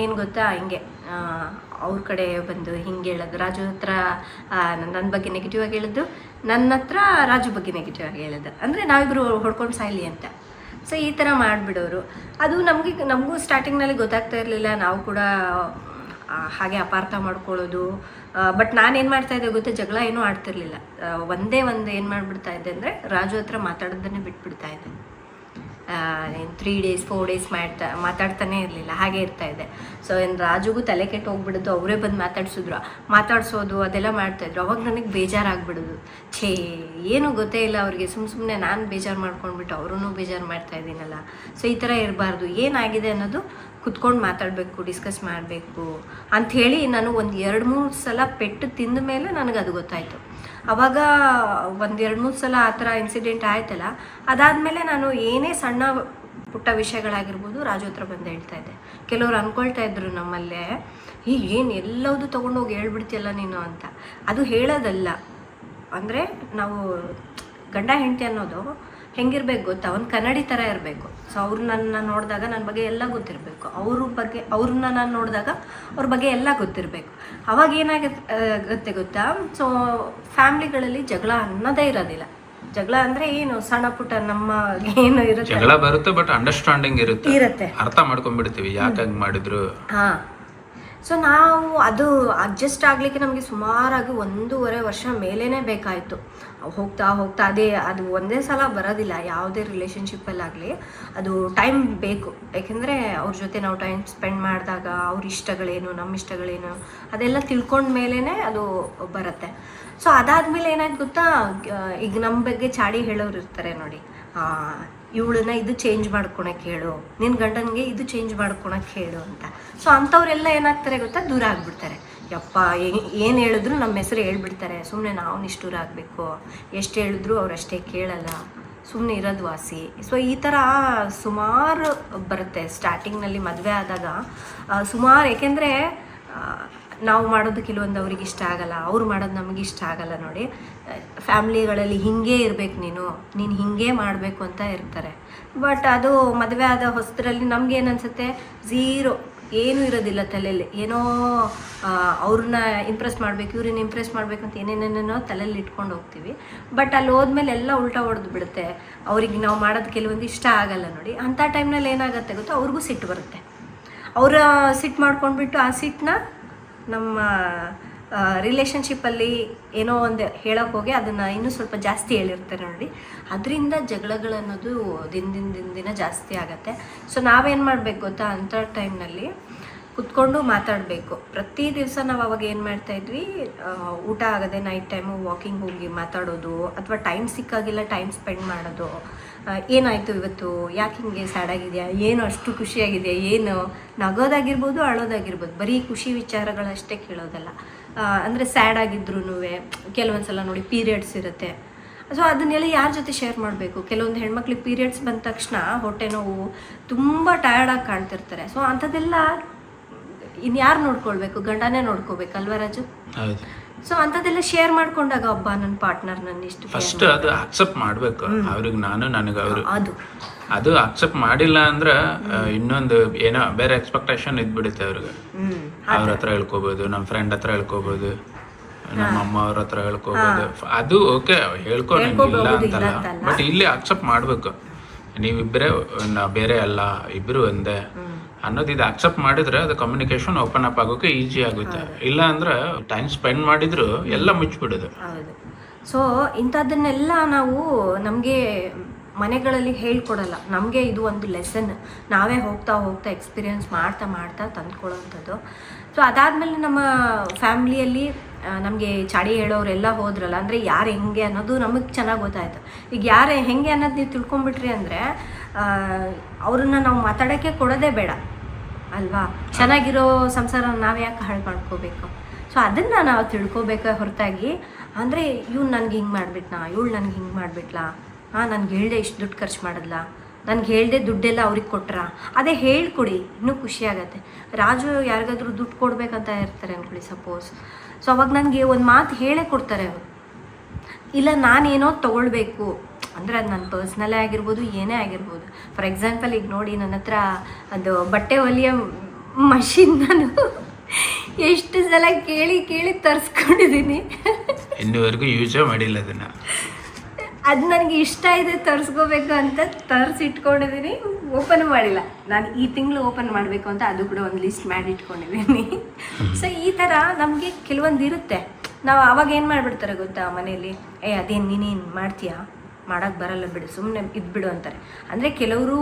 Speaker 3: ಏನು ಗೊತ್ತಾ? ಹಿಂಗೆ ಅವ್ರ ಕಡೆ ಬಂದು ಹಿಂಗೆ ಹೇಳೋದು. ರಾಜು ಹತ್ರ ನನ್ನ ಬಗ್ಗೆ ನೆಗೆಟಿವ್ ಆಗಿ ಹೇಳೋದು, ನನ್ನ ಹತ್ರ ರಾಜು ಬಗ್ಗೆ ನೆಗೆಟಿವ್ ಆಗಿ ಹೇಳೋದು. ಅಂದರೆ ನಾವಿಬ್ರು ಹೊಡ್ಕೊಂಡು ಸಾಯ್ಲಿ ಅಂತ. ಸೊ ಈ ಥರ ಮಾಡಿಬಿಡೋರು. ಅದು ನಮಗೆ, ನಮಗೂ ಸ್ಟಾರ್ಟಿಂಗ್ನಲ್ಲಿ ಗೊತ್ತಾಗ್ತಾ ಇರಲಿಲ್ಲ. ನಾವು ಕೂಡ ಹಾಗೆ ಅಪಾರ್ಥ ಮಾಡ್ಕೊಳ್ಳೋದು. ಬಟ್ ನಾನೇನು ಮಾಡ್ತಾ ಇದ್ದೆ ಗೊತ್ತಾ? ಜಗಳ ಏನೂ ಆಡ್ತಿರ್ಲಿಲ್ಲ. ಒಂದೇ ಒಂದು ಏನು ಮಾಡಿಬಿಡ್ತಾ ಇದ್ದೆ ಅಂದರೆ ರಾಜು ಹತ್ರ ಮಾತಾಡೋದನ್ನೇ ಬಿಟ್ಬಿಡ್ತಾ ಇದ್ದೆ. ತ್ರೀ ಡೇಸ್ ಫೋರ್ ಡೇಸ್ ಮಾಡ್ತಾ, ಮಾತಾಡ್ತಾನೆ ಇರಲಿಲ್ಲ. ಹಾಗೆ ಇರ್ತಾ ಇದೆ. ಸೊ ಏನು ರಾಜುಗೂ ತಲೆ ಕೆಟ್ಟು ಹೋಗ್ಬಿಡೋದು. ಅವರೇ ಬಂದು ಮಾತಾಡ್ಸಿದ್ರು. ಮಾತಾಡ್ಸೋದು, ಅದೆಲ್ಲ ಮಾಡ್ತಾಯಿದ್ರು ಅವಾಗ ನನಗೆ ಬೇಜಾರಾಗ್ಬಿಡೋದು. ಛೇ, ಏನು ಗೊತ್ತೇ ಇಲ್ಲ ಅವ್ರಿಗೆ. ಸುಮ್ಮ ಸುಮ್ಮನೆ ನಾನು ಬೇಜಾರು ಮಾಡ್ಕೊಂಡ್ಬಿಟ್ಟು ಅವರೂ ಬೇಜಾರು ಮಾಡ್ತಾ ಇದ್ದೀನಲ್ಲ. ಸೊ ಈ ಥರ ಇರಬಾರ್ದು. ಏನಾಗಿದೆ ಅನ್ನೋದು ಕುತ್ಕೊಂಡು ಮಾತಾಡಬೇಕು ಡಿಸ್ಕಸ್ ಮಾಡಬೇಕು ಅಂಥೇಳಿ ನಾನು ಒಂದು ಎರಡು ಮೂರು ಸಲ ಪೆಟ್ಟು ತಿಂದ ಮೇಲೆ ನನಗೆ ಅದು ಗೊತ್ತಾಯಿತು. ಅವಾಗ ಒಂದು ಎರಡು ಮೂರು ಸಲ ಆ ಥರ ಇನ್ಸಿಡೆಂಟ್ ಆಯ್ತಲ್ಲ, ಅದಾದಮೇಲೆ ನಾನು ಏನೇ ಸಣ್ಣ ಪುಟ್ಟ ವಿಷಯಗಳಾಗಿರ್ಬೋದು ರಾಜು ಹತ್ರ ಬಂದು ಹೇಳ್ತಾ ಇದ್ದೆ. ಕೆಲವ್ರು ಅಂದ್ಕೊಳ್ತಾ ಇದ್ರು ನಮ್ಮಲ್ಲೇ ಈ ಏನು ಎಲ್ಲವುದು ತೊಗೊಂಡೋಗಿ ಹೇಳ್ಬಿಡ್ತೀಯಲ್ಲ ನೀನು? ಅಂತ. ಅದು ಹೇಳೋದಲ್ಲ. ಅಂದರೆ ನಾವು ಗಂಡ ಹೆಂಡತಿ ಅನ್ನೋದು ಹೆಂಗಿರ್ಬೇಕು ಗೊತ್ತಾ? ಒಂದು ಕನ್ನಡಿ ಥರ ಇರಬೇಕು. ಸೊ ಅವ್ರು ನನ್ನ ನೋಡಿದಾಗ ನನ್ನ ಬಗ್ಗೆ ಎಲ್ಲ ಗೊತ್ತಿರಬೇಕು. ಅವ್ರ ಬಗ್ಗೆ ಅವ್ರನ್ನ ನಾನು ನೋಡಿದಾಗ ಅವ್ರ ಬಗ್ಗೆ ಎಲ್ಲ ಗೊತ್ತಿರಬೇಕು. ಅವಾಗ ಏನಾಗುತ್ತೆ ಗೊತ್ತಾ ಸೊ ಫ್ಯಾಮ್ಲಿಗಳಲ್ಲಿ ಜಗಳ ಅನ್ನೋದೇ ಇರೋದಿಲ್ಲ. ಜಗಳ ಅಂದ್ರೆ ಏನು? ಸಣ್ಣ ಪುಟ್ಟ ನಮ್ಮ ಏನು ಇರುತ್ತೆ?
Speaker 2: ಜಗಳ ಬರುತ್ತೆ ಬಟ್ ಅಂಡರ್ಸ್ಟ್ಯಾಂಡಿಂಗ್ ಇರುತ್ತೆ.
Speaker 3: ಇರುತ್ತೆ.
Speaker 2: ಅರ್ಥ ಮಾಡ್ಕೊಂಡ್ಬಿಡ್ತೀವಿ ಯಾಕೆ ಹಂಗ್ ಮಾಡಿದ್ರು.
Speaker 3: ಹಾ. ಸೊ ನಾವು ಅದು ಅಡ್ಜಸ್ಟ್ ಆಗ್ಲಿಕ್ಕೆ ನಮಗೆ ಸುಮಾರಾಗಿ ಒಂದೂವರೆ ವರ್ಷ ಮೇಲೇನೆ ಬೇಕಾಯಿತು. ಹೋಗ್ತಾ ಹೋಗ್ತಾ ಅದೇ ಅದು ಒಂದೇ ಸಲ ಬರೋದಿಲ್ಲ, ಯಾವುದೇ ರಿಲೇಷನ್ಶಿಪ್ಪಲ್ಲಾಗಲಿ ಅದು ಟೈಮ್ ಬೇಕು. ಯಾಕೆಂದರೆ ಅವ್ರ ಜೊತೆ ನಾವು ಟೈಮ್ ಸ್ಪೆಂಡ್ ಮಾಡಿದಾಗ ಅವ್ರ ಇಷ್ಟಗಳೇನು ನಮ್ಮ ಇಷ್ಟಗಳೇನು, ಅದೆಲ್ಲ ತಿಳ್ಕೊಂಡ ಮೇಲೇ ಅದು ಬರುತ್ತೆ. ಸೊ ಅದಾದಮೇಲೆ ಏನಾಯ್ತು ಗೊತ್ತಾ? ಈಗ ನಮ್ಮ ಬಗ್ಗೆ ಚಾಡಿ ಹೇಳೋರು ಇರ್ತಾರೆ ನೋಡಿ. ಇವಳನ್ನ ಇದು ಚೇಂಜ್ ಮಾಡ್ಕೊಳಕ್ಕೆ ಹೇಳು. ನಿನ್ನ ಗಂಡನಿಗೆ ಇದು ಚೇಂಜ್ ಮಾಡ್ಕೊಳಕ್ಕೆ ಹೇಳು ಅಂತ. ಸೊ ಅಂಥವ್ರೆಲ್ಲ ಏನಾಗ್ತಾರೆ ಗೊತ್ತಾ? ದೂರ ಆಗ್ಬಿಡ್ತಾರೆ. ಯಪ್ಪ ಏನು ಹೇಳಿದ್ರು ನಮ್ಮ ಹೆಸರು ಹೇಳ್ಬಿಡ್ತಾರೆ. ಸುಮ್ಮನೆ ನಾವು ನಿಷ್ಠೂರಾಗಬೇಕು ಎಷ್ಟು ಹೇಳಿದ್ರು ಅವ್ರು ಅಷ್ಟೇ ಕೇಳಲ್ಲ. ಸುಮ್ಮನೆ ಇರೋದು ವಾಸಿ. ಸೊ ಈ ಥರ ಸುಮಾರು ಬರುತ್ತೆ. ಸ್ಟಾರ್ಟಿಂಗ್ನಲ್ಲಿ ಮದುವೆ ಆದಾಗ ಸುಮಾರು, ಏಕೆಂದರೆ ನಾವು ಮಾಡೋದು ಕೆಲವೊಂದು ಅವ್ರಿಗೆ ಇಷ್ಟ ಆಗಲ್ಲ. ಅವ್ರು ಮಾಡೋದು ನಮಗೆ ಇಷ್ಟ ಆಗಲ್ಲ ನೋಡಿ. ಫ್ಯಾಮ್ಲಿಗಳಲ್ಲಿ ಹಿಂಗೆ ಇರಬೇಕು ನೀನು. ನೀನು ಹಿಂಗೆ ಮಾಡಬೇಕು ಅಂತ ಇರ್ತಾರೆ. ಬಟ್ ಅದು ಮದುವೆ ಆದ ಹೊಸದ್ರಲ್ಲಿ ನಮ್ಗೆ ಏನನ್ಸುತ್ತೆ ಅನ್ಸುತ್ತೆ? ಝೀರೋ ಏನೂ ಇರೋದಿಲ್ಲ ತಲೆಯಲ್ಲಿ. ಏನೋ ಅವ್ರನ್ನ ಇಂಪ್ರೆಸ್ ಮಾಡಬೇಕು, ಇವ್ರನ್ನ ಇಂಪ್ರೆಸ್ ಮಾಡಬೇಕು ಅಂತ ಏನೇನೇನೇನೋ ತಲೆಯಲ್ಲಿ ಇಟ್ಕೊಂಡು ಹೋಗ್ತೀವಿ. ಬಟ್ ಅಲ್ಲಿ ಹೋದ್ಮೇಲೆ ಎಲ್ಲ ಉಲ್ಟಾ ಹೊಡೆದು ಬಿಡುತ್ತೆ. ಅವ್ರಿಗೆ ನಾವು ಮಾಡೋದು ಕೆಲವೊಂದು ಇಷ್ಟ ಆಗಲ್ಲ ನೋಡಿ. ಅಂಥ ಟೈಮ್ನಲ್ಲಿ ಏನಾಗುತ್ತೆ ಗೊತ್ತಾ? ಅವ್ರಿಗೂ ಸಿಟ್ಟು ಬರುತ್ತೆ. ಅವರ ಸಿಟ್ಟು ಮಾಡ್ಕೊಂಡ್ಬಿಟ್ಟು ಆ ಸಿಟ್ಟನ್ನ ನಮ್ಮ ರಿಲೇಷನ್ಶಿಪ್ಪಲ್ಲಿ ಏನೋ ಒಂದು ಹೇಳೋಕೆ ಹೋಗಿ ಅದನ್ನು ಇನ್ನೂ ಸ್ವಲ್ಪ ಜಾಸ್ತಿ ಹೇಳಿರ್ತಾರೆ ನೋಡಿ. ಅದರಿಂದ ಜಗಳಗಳನ್ನೋದು ದಿನ ದಿನ ದಿನ ದಿನ ಜಾಸ್ತಿ ಆಗುತ್ತೆ. ಸೊ ನಾವೇನು ಮಾಡಬೇಕು ಗೊತ್ತಾ? ಅಂಥ ಟೈಮ್ನಲ್ಲಿ ಕುತ್ಕೊಂಡು ಮಾತಾಡಬೇಕು. ಪ್ರತಿ ದಿವಸ ನಾವು ಅವಾಗ ಏನು ಮಾಡ್ತಾ ಇದ್ವಿ? ಊಟ ಆಗದೆ ನೈಟ್ ಟೈಮು ವಾಕಿಂಗ್ ಹೋಗಿ ಮಾತಾಡೋದು ಅಥವಾ ಟೈಮ್ ಸಿಕ್ಕಾಗಿಲ್ಲ ಟೈಮ್ ಸ್ಪೆಂಡ್ ಮಾಡೋದು. ಏನಾಯಿತು ಇವತ್ತು? ಯಾಕೆ ಹಿಂಗೆ ಸ್ಯಾಡ್ ಆಗಿದೆಯಾ? ಏನು ಅಷ್ಟು ಖುಷಿಯಾಗಿದೆಯಾ? ಏನು ನಗೋದಾಗಿರ್ಬೋದು ಅಳೋದಾಗಿರ್ಬೋದು. ಬರೀ ಖುಷಿ ವಿಚಾರಗಳಷ್ಟೇ ಕೇಳೋದಲ್ಲ. ಅಂದರೆ ಸ್ಯಾಡ್ ಆಗಿದ್ರು ಕೆಲವೊಂದು ಸಲ ನೋಡಿ ಪೀರಿಯಡ್ಸ್ ಇರುತ್ತೆ. ಸೊ ಅದನ್ನೆಲ್ಲ ಯಾರ ಜೊತೆ ಶೇರ್ ಮಾಡಬೇಕು? ಕೆಲವೊಂದು ಹೆಣ್ಮಕ್ಳಿಗೆ ಪೀರಿಯಡ್ಸ್ ಬಂದ ತಕ್ಷಣ ಹೊಟ್ಟೆ ನೋವು ತುಂಬ ಟಯರ್ಡಾಗಿ ಕಾಣ್ತಿರ್ತಾರೆ. ಸೊ ಅಂಥದ್ದೆಲ್ಲ ಇನ್ಯಾರು ನೋಡ್ಕೊಳ್ಬೇಕು? ಗಂಡನೇ ನೋಡ್ಕೋಬೇಕಲ್ವ ರಾಜು? ಸೊ ಅಂಥದ್ದೆಲ್ಲ ಶೇರ್ ಮಾಡ್ಕೊಂಡಾಗ ಒಬ್ಬ ನನ್ನ ಪಾರ್ಟ್ನರ್ ನನ್ನ ಇಷ್ಟು
Speaker 2: ಫಸ್ಟ್ ಅದು ಅಕ್ಸೆಪ್ಟ್ ಮಾಡ್ಬೇಕು. ಅವ್ರಿಗೆ ನಾನು ನನಗೆ ಅವರು.
Speaker 3: ಅದು.
Speaker 2: ಅದು ಅಕ್ಸೆಪ್ಟ್ ಮಾಡಿಲ್ಲ ಅಂದ್ರೆ ಇನ್ನೊಂದು ಏನೋ ಬೇರೆ ಎಕ್ಸ್ಪೆಕ್ಟೇಷನ್ ಇದ್ಬಿಡುತ್ತೆ ಅವ್ರಿಗೆ. ಅವ್ರ ಹತ್ರ ಹೇಳ್ಕೋಬಹುದು ನಮ್ಮ ಫ್ರೆಂಡ್ ಹತ್ರ ಹೇಳ್ಕೋಬಹುದು ನಮ್ಮ ಅಮ್ಮ ಅವ್ರ ಹತ್ರ ಹೇಳ್ಕೋಬಹುದು ಅದು ಓಕೆ ಹೇಳ್ಕೊ ಇಲ್ಲ ಅಂತಲ್ಲ. ಬಟ್ ಇಲ್ಲಿ ಅಕ್ಸೆಪ್ಟ್ ಮಾಡ್ಬೇಕು. ನೀವಿಬ್ಬರೇ ಬೇರೆ ಅಲ್ಲ ಇಬ್ರು ಒಂದೇ. ಅನ್ನೋದು ಇದು ಅಕ್ಸೆಪ್ಟ್ ಮಾಡಿದ್ರೆ ಅದು ಕಮ್ಯುನಿಕೇಶನ್ ಓಪನ್ ಅಪ್ ಆಗೋಕೆ ಈಸಿ ಆಗುತ್ತೆ. ಇಲ್ಲ ಅಂದ್ರೆ ಟೈಮ್ ಸ್ಪೆಂಡ್ ಮಾಡಿದ್ರು ಎಲ್ಲ ಮುಚ್ಚಿಬಿಡೋದು
Speaker 3: ಸೊ ಇಂಥದ್ದನ್ನೆಲ್ಲ ನಾವು ನಮಗೆ ಮನೆಗಳಲ್ಲಿ ಹೇಳ್ಕೊಡಲ್ಲ. ನಮಗೆ ಇದು ಒಂದು ಲೆಸನ್ ನಾವೇ ಹೋಗ್ತಾ ಹೋಗ್ತಾ ಎಕ್ಸ್ಪೀರಿಯನ್ಸ್ ಮಾಡ್ತಾ ಮಾಡ್ತಾ ತಂದ್ಕೊಳ್ಳೋವಂಥದ್ದು ಸೊ ಅದಾದಮೇಲೆ ನಮ್ಮ ಫ್ಯಾಮ್ಲಿಯಲ್ಲಿ ನಮಗೆ ಚಾಡಿ ಹೇಳೋರೆಲ್ಲ ಹೋದ್ರಲ್ಲ ಅಂದರೆ ಯಾರು ಹೆಂಗೆ ಅನ್ನೋದು ನಮಗೆ ಚೆನ್ನಾಗಿ ಗೊತ್ತಾಯ್ತು. ಈಗ ಯಾರು ಹೆಂಗೆ ಅನ್ನೋದು ನೀವು ತಿಳ್ಕೊಂಬಿಟ್ರಿ ಅಂದರೆ ಅವ್ರನ್ನ ನಾವು ಮಾತಾಡೋಕ್ಕೆ ಕೊಡೋದೇ ಬೇಡ, ಅಲ್ವಾ? ಚೆನ್ನಾಗಿರೋ ಸಂಸಾರ ನಾವು ಯಾಕೆ ಹಾಳು ಮಾಡ್ಕೋಬೇಕು? ಸೊ ಅದನ್ನು ನಾವು ತಿಳ್ಕೊಬೇಕ ಹೊರತಾಗಿ, ಅಂದರೆ ಇವ್ನು ನನಗೆ ಹಿಂಗೆ ಮಾಡಿಬಿಟ್ನಾ? ಇವಳು ನನಗೆ ಹಿಂಗೆ ಮಾಡಿಬಿಟ್ಲಾ? ಹಾಂ ನನಗೆ ಹೇಳ್ದೆ ಇಷ್ಟು ದುಡ್ಡು ಖರ್ಚು ಮಾಡಿದ್ಲಾ? ನನಗೆ ಹೇಳ್ದೆ ದುಡ್ಡೆಲ್ಲ ಅವ್ರಿಗೆ ಕೊಟ್ರಾ? ಅದೇ ಹೇಳ್ಕೊಡಿ, ಇನ್ನೂ ಖುಷಿಯಾಗತ್ತೆ ರಾಜು ಯಾರಿಗಾದ್ರೂ ದುಡ್ಡು ಕೊಡಬೇಕಂತ ಇರ್ತಾರೆ ಅಂದ್ಕೊಳ್ಳಿ ಸಪೋಸ್ ಸೊ ಅವಾಗ ನನಗೆ ಒಂದು ಮಾತು ಹೇಳೇ ಕೊಡ್ತಾರೆ ಅವರು. ಇಲ್ಲ ನಾನೇನೋ ತೊಗೊಳ್ಬೇಕು. ಅಂದರೆ ಅದು ನನ್ನ ಪರ್ಸ್ನಲ್ಲೇ ಆಗಿರ್ಬೋದು ಏನೇ ಆಗಿರ್ಬೋದು. ಫಾರ್ ಎಕ್ಸಾಂಪಲ್ ಈಗ ನೋಡಿ ನನ್ನ ಹತ್ರ ಅದು ಬಟ್ಟೆ ಹೊಲಿಯ ಮಷಿನ್ ನಾನು ಎಷ್ಟು ಸಲ ಕೇಳಿ ಕೇಳಿ ತರಿಸ್ಕೊಂಡಿದ್ದೀನಿ.
Speaker 2: ಇನ್ನುವರೆಗೂ ಯೂಸೇ ಮಾಡಿಲ್ಲ ಅದನ್ನು.
Speaker 3: ಅದು ನನಗೆ ಇಷ್ಟ ಇದೆ ತರಿಸ್ಕೋಬೇಕು ಅಂತ ತರಿಸಿ ಇಟ್ಕೊಂಡಿದ್ದೀನಿ ಓಪನ್ ಮಾಡಿಲ್ಲ. ನಾನು ಈ ತಿಂಗಳು ಓಪನ್ ಮಾಡಬೇಕು ಅಂತ ಅದು ಕೂಡ ಒಂದು ಲಿಸ್ಟ್ ಮಾಡಿ ಇಟ್ಕೊಂಡಿದ್ದೀನಿ. ಸೊ ಈ ಥರ ನಮಗೆ ಕೆಲವೊಂದು ಇರುತ್ತೆ ನಾವು ಅವಾಗ ಏನು ಮಾಡಿಬಿಡ್ತಾರೆ ಗೊತ್ತಾ ಮನೆಯಲ್ಲಿ? ಏ, ಅದೇನು, ನೀನೇನು ಮಾಡ್ತೀಯಾ? ಮಾಡೋಕ್ಕೆ ಬರಲ್ಲ ಬಿಡು ಸುಮ್ಮನೆ ಇದ್ಬಿಡು ಅಂತಾರೆ. ಅಂದರೆ ಕೆಲವರು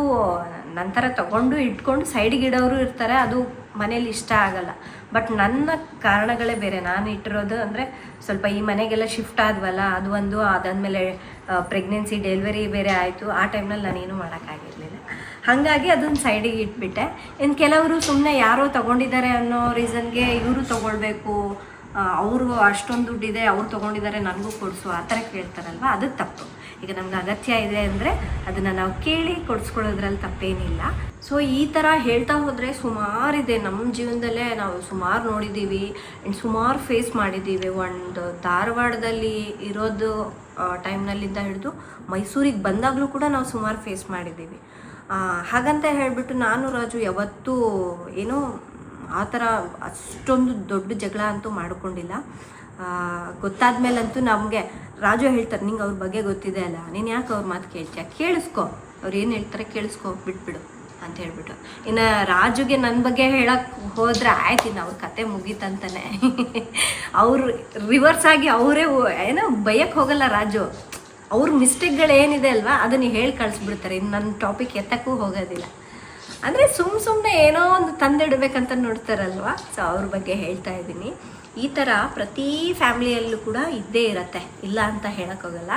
Speaker 3: ನಂತರ ತಗೊಂಡು ಇಟ್ಕೊಂಡು ಸೈಡಿಗೆ ಇಡೋರು ಇರ್ತಾರೆ, ಅದು ಮನೇಲಿ ಇಷ್ಟ ಆಗಲ್ಲ. ಬಟ್ ನನ್ನ ಕಾರಣಗಳೇ ಬೇರೆ. ನಾನು ಇಟ್ಟಿರೋದು ಅಂದರೆ ಸ್ವಲ್ಪ ಈ ಮನೆಗೆಲ್ಲ ಶಿಫ್ಟ್ ಆದ್ವಲ್ಲ, ಅದು ಒಂದು, ಅದಾದಮೇಲೆ ಪ್ರೆಗ್ನೆನ್ಸಿ ಡೆಲಿವರಿ ಬೇರೆ ಆಯಿತು. ಆ ಟೈಮ್ನಲ್ಲಿ ನಾನೇನು ಮಾಡೋಕ್ಕಾಗಿರಲಿಲ್ಲ ಹಾಗಾಗಿ ಅದನ್ನು ಸೈಡಿಗೆ ಇಟ್ಬಿಟ್ಟೆ. ಇನ್ನು ಕೆಲವರು ಸುಮ್ಮನೆ ಯಾರೋ ತಗೊಂಡಿದ್ದಾರೆ ಅನ್ನೋ ರೀಸನ್ಗೆ ಇವರು ತಗೊಳ್ಬೇಕು ಅವರು ಅಷ್ಟೊಂದು ದುಡ್ಡಿದೆ, ಅವ್ರು ತೊಗೊಂಡಿದ್ದಾರೆ, ನನಗೂ ಕೊಡಿಸು, ಆ ಥರ ಕೇಳ್ತಾರಲ್ವ? ಅದು ತಪ್ಪು. ಈಗ ನಮ್ಗೆ ಅಗತ್ಯ ಇದೆ ಅಂದರೆ ಅದನ್ನು ನಾವು ಕೇಳಿ ಕೊಡಿಸ್ಕೊಳ್ಳೋದ್ರಲ್ಲಿ ತಪ್ಪೇನಿಲ್ಲ. ಸೊ ಈ ಥರ ಹೇಳ್ತಾ ಹೋದರೆ ಸುಮಾರಿದೆ ನಮ್ಮ ಜೀವನದಲ್ಲೇ ನಾವು ಸುಮಾರು ನೋಡಿದ್ದೀವಿ. ಆ್ಯಂಡ್ ಸುಮಾರು ಫೇಸ್ ಮಾಡಿದ್ದೀವಿ. ಒಂದು ಧಾರವಾಡದಲ್ಲಿ ಇರೋದು ಟೈಮ್ನಲ್ಲಿಂದ ಹಿಡಿದು ಮೈಸೂರಿಗೆ ಬಂದಾಗಲೂ ಕೂಡ ನಾವು ಸುಮಾರು ಫೇಸ್ ಮಾಡಿದ್ದೀವಿ. ಹಾಗಂತ ಹೇಳಿಬಿಟ್ಟು ನಾನು ರಾಜು ಯಾವತ್ತೂ ಏನೋ ಆ ಥರ ಅಷ್ಟೊಂದು ದೊಡ್ಡ ಜಗಳ ಅಂತೂ ಮಾಡಿಕೊಂಡಿಲ್ಲ. ಗೊತ್ತಾದ ಮೇಲಂತೂ ನಮಗೆ ರಾಜು ಹೇಳ್ತಾರೆ, ನಿಂಗೆ ಅವ್ರ ಬಗ್ಗೆ ಗೊತ್ತಿದೆ ಅಲ್ಲ, ನೀನು ಯಾಕೆ ಅವ್ರ ಮಾತು ಕೇಳ್ತೀಯ? ಕೇಳಿಸ್ಕೊ. ಅವ್ರು ಏನು ಹೇಳ್ತಾರೆ ಕೇಳಿಸ್ಕೊ, ಬಿಟ್ಬಿಡು ಅಂತ ಹೇಳ್ಬಿಟ್ಟು. ಇನ್ನು ರಾಜುಗೆ ನನ್ನ ಬಗ್ಗೆ ಹೇಳಕ್ಕೆ ಹೋದರೆ ಆಯ್ತು ಇನ್ನು ಅವ್ರ ಕತೆ ಮುಗೀತಂತಾನೆ. ಅವರು ರಿವರ್ಸ್ ಆಗಿ ಅವರೇ ಏನೋ ಬಯಕ್ಕೆ ಹೋಗಲ್ಲ ರಾಜು. ಅವ್ರ ಮಿಸ್ಟೇಕ್ಗಳು ಏನಿದೆ ಅಲ್ವಾ, ಅದನ್ನು ಹೇಳಿ ಕಳಿಸ್ಬಿಡ್ತಾರೆ. ಇನ್ನು ನನ್ನ ಟಾಪಿಕ್ ಎತ್ತಕ್ಕೂ ಹೋಗೋದಿಲ್ಲ. ಅಂದರೆ ಸುಮ್ಮ ಸುಮ್ಮನೆ ಏನೋ ಒಂದು ತಂದಿಡಬೇಕಂತ ನೋಡ್ತಾರಲ್ವಾ? ಸೊ ಅವ್ರ ಬಗ್ಗೆ ಹೇಳ್ತಾ ಇದ್ದೀನಿ. ಈ ಥರ ಪ್ರತಿ ಫ್ಯಾಮಿಲಿಯಲ್ಲೂ ಕೂಡ ಇದ್ದೇ ಇರತ್ತೆ. ಇಲ್ಲ ಅಂತ ಹೇಳೋಕ್ಕಾಗಲ್ಲ.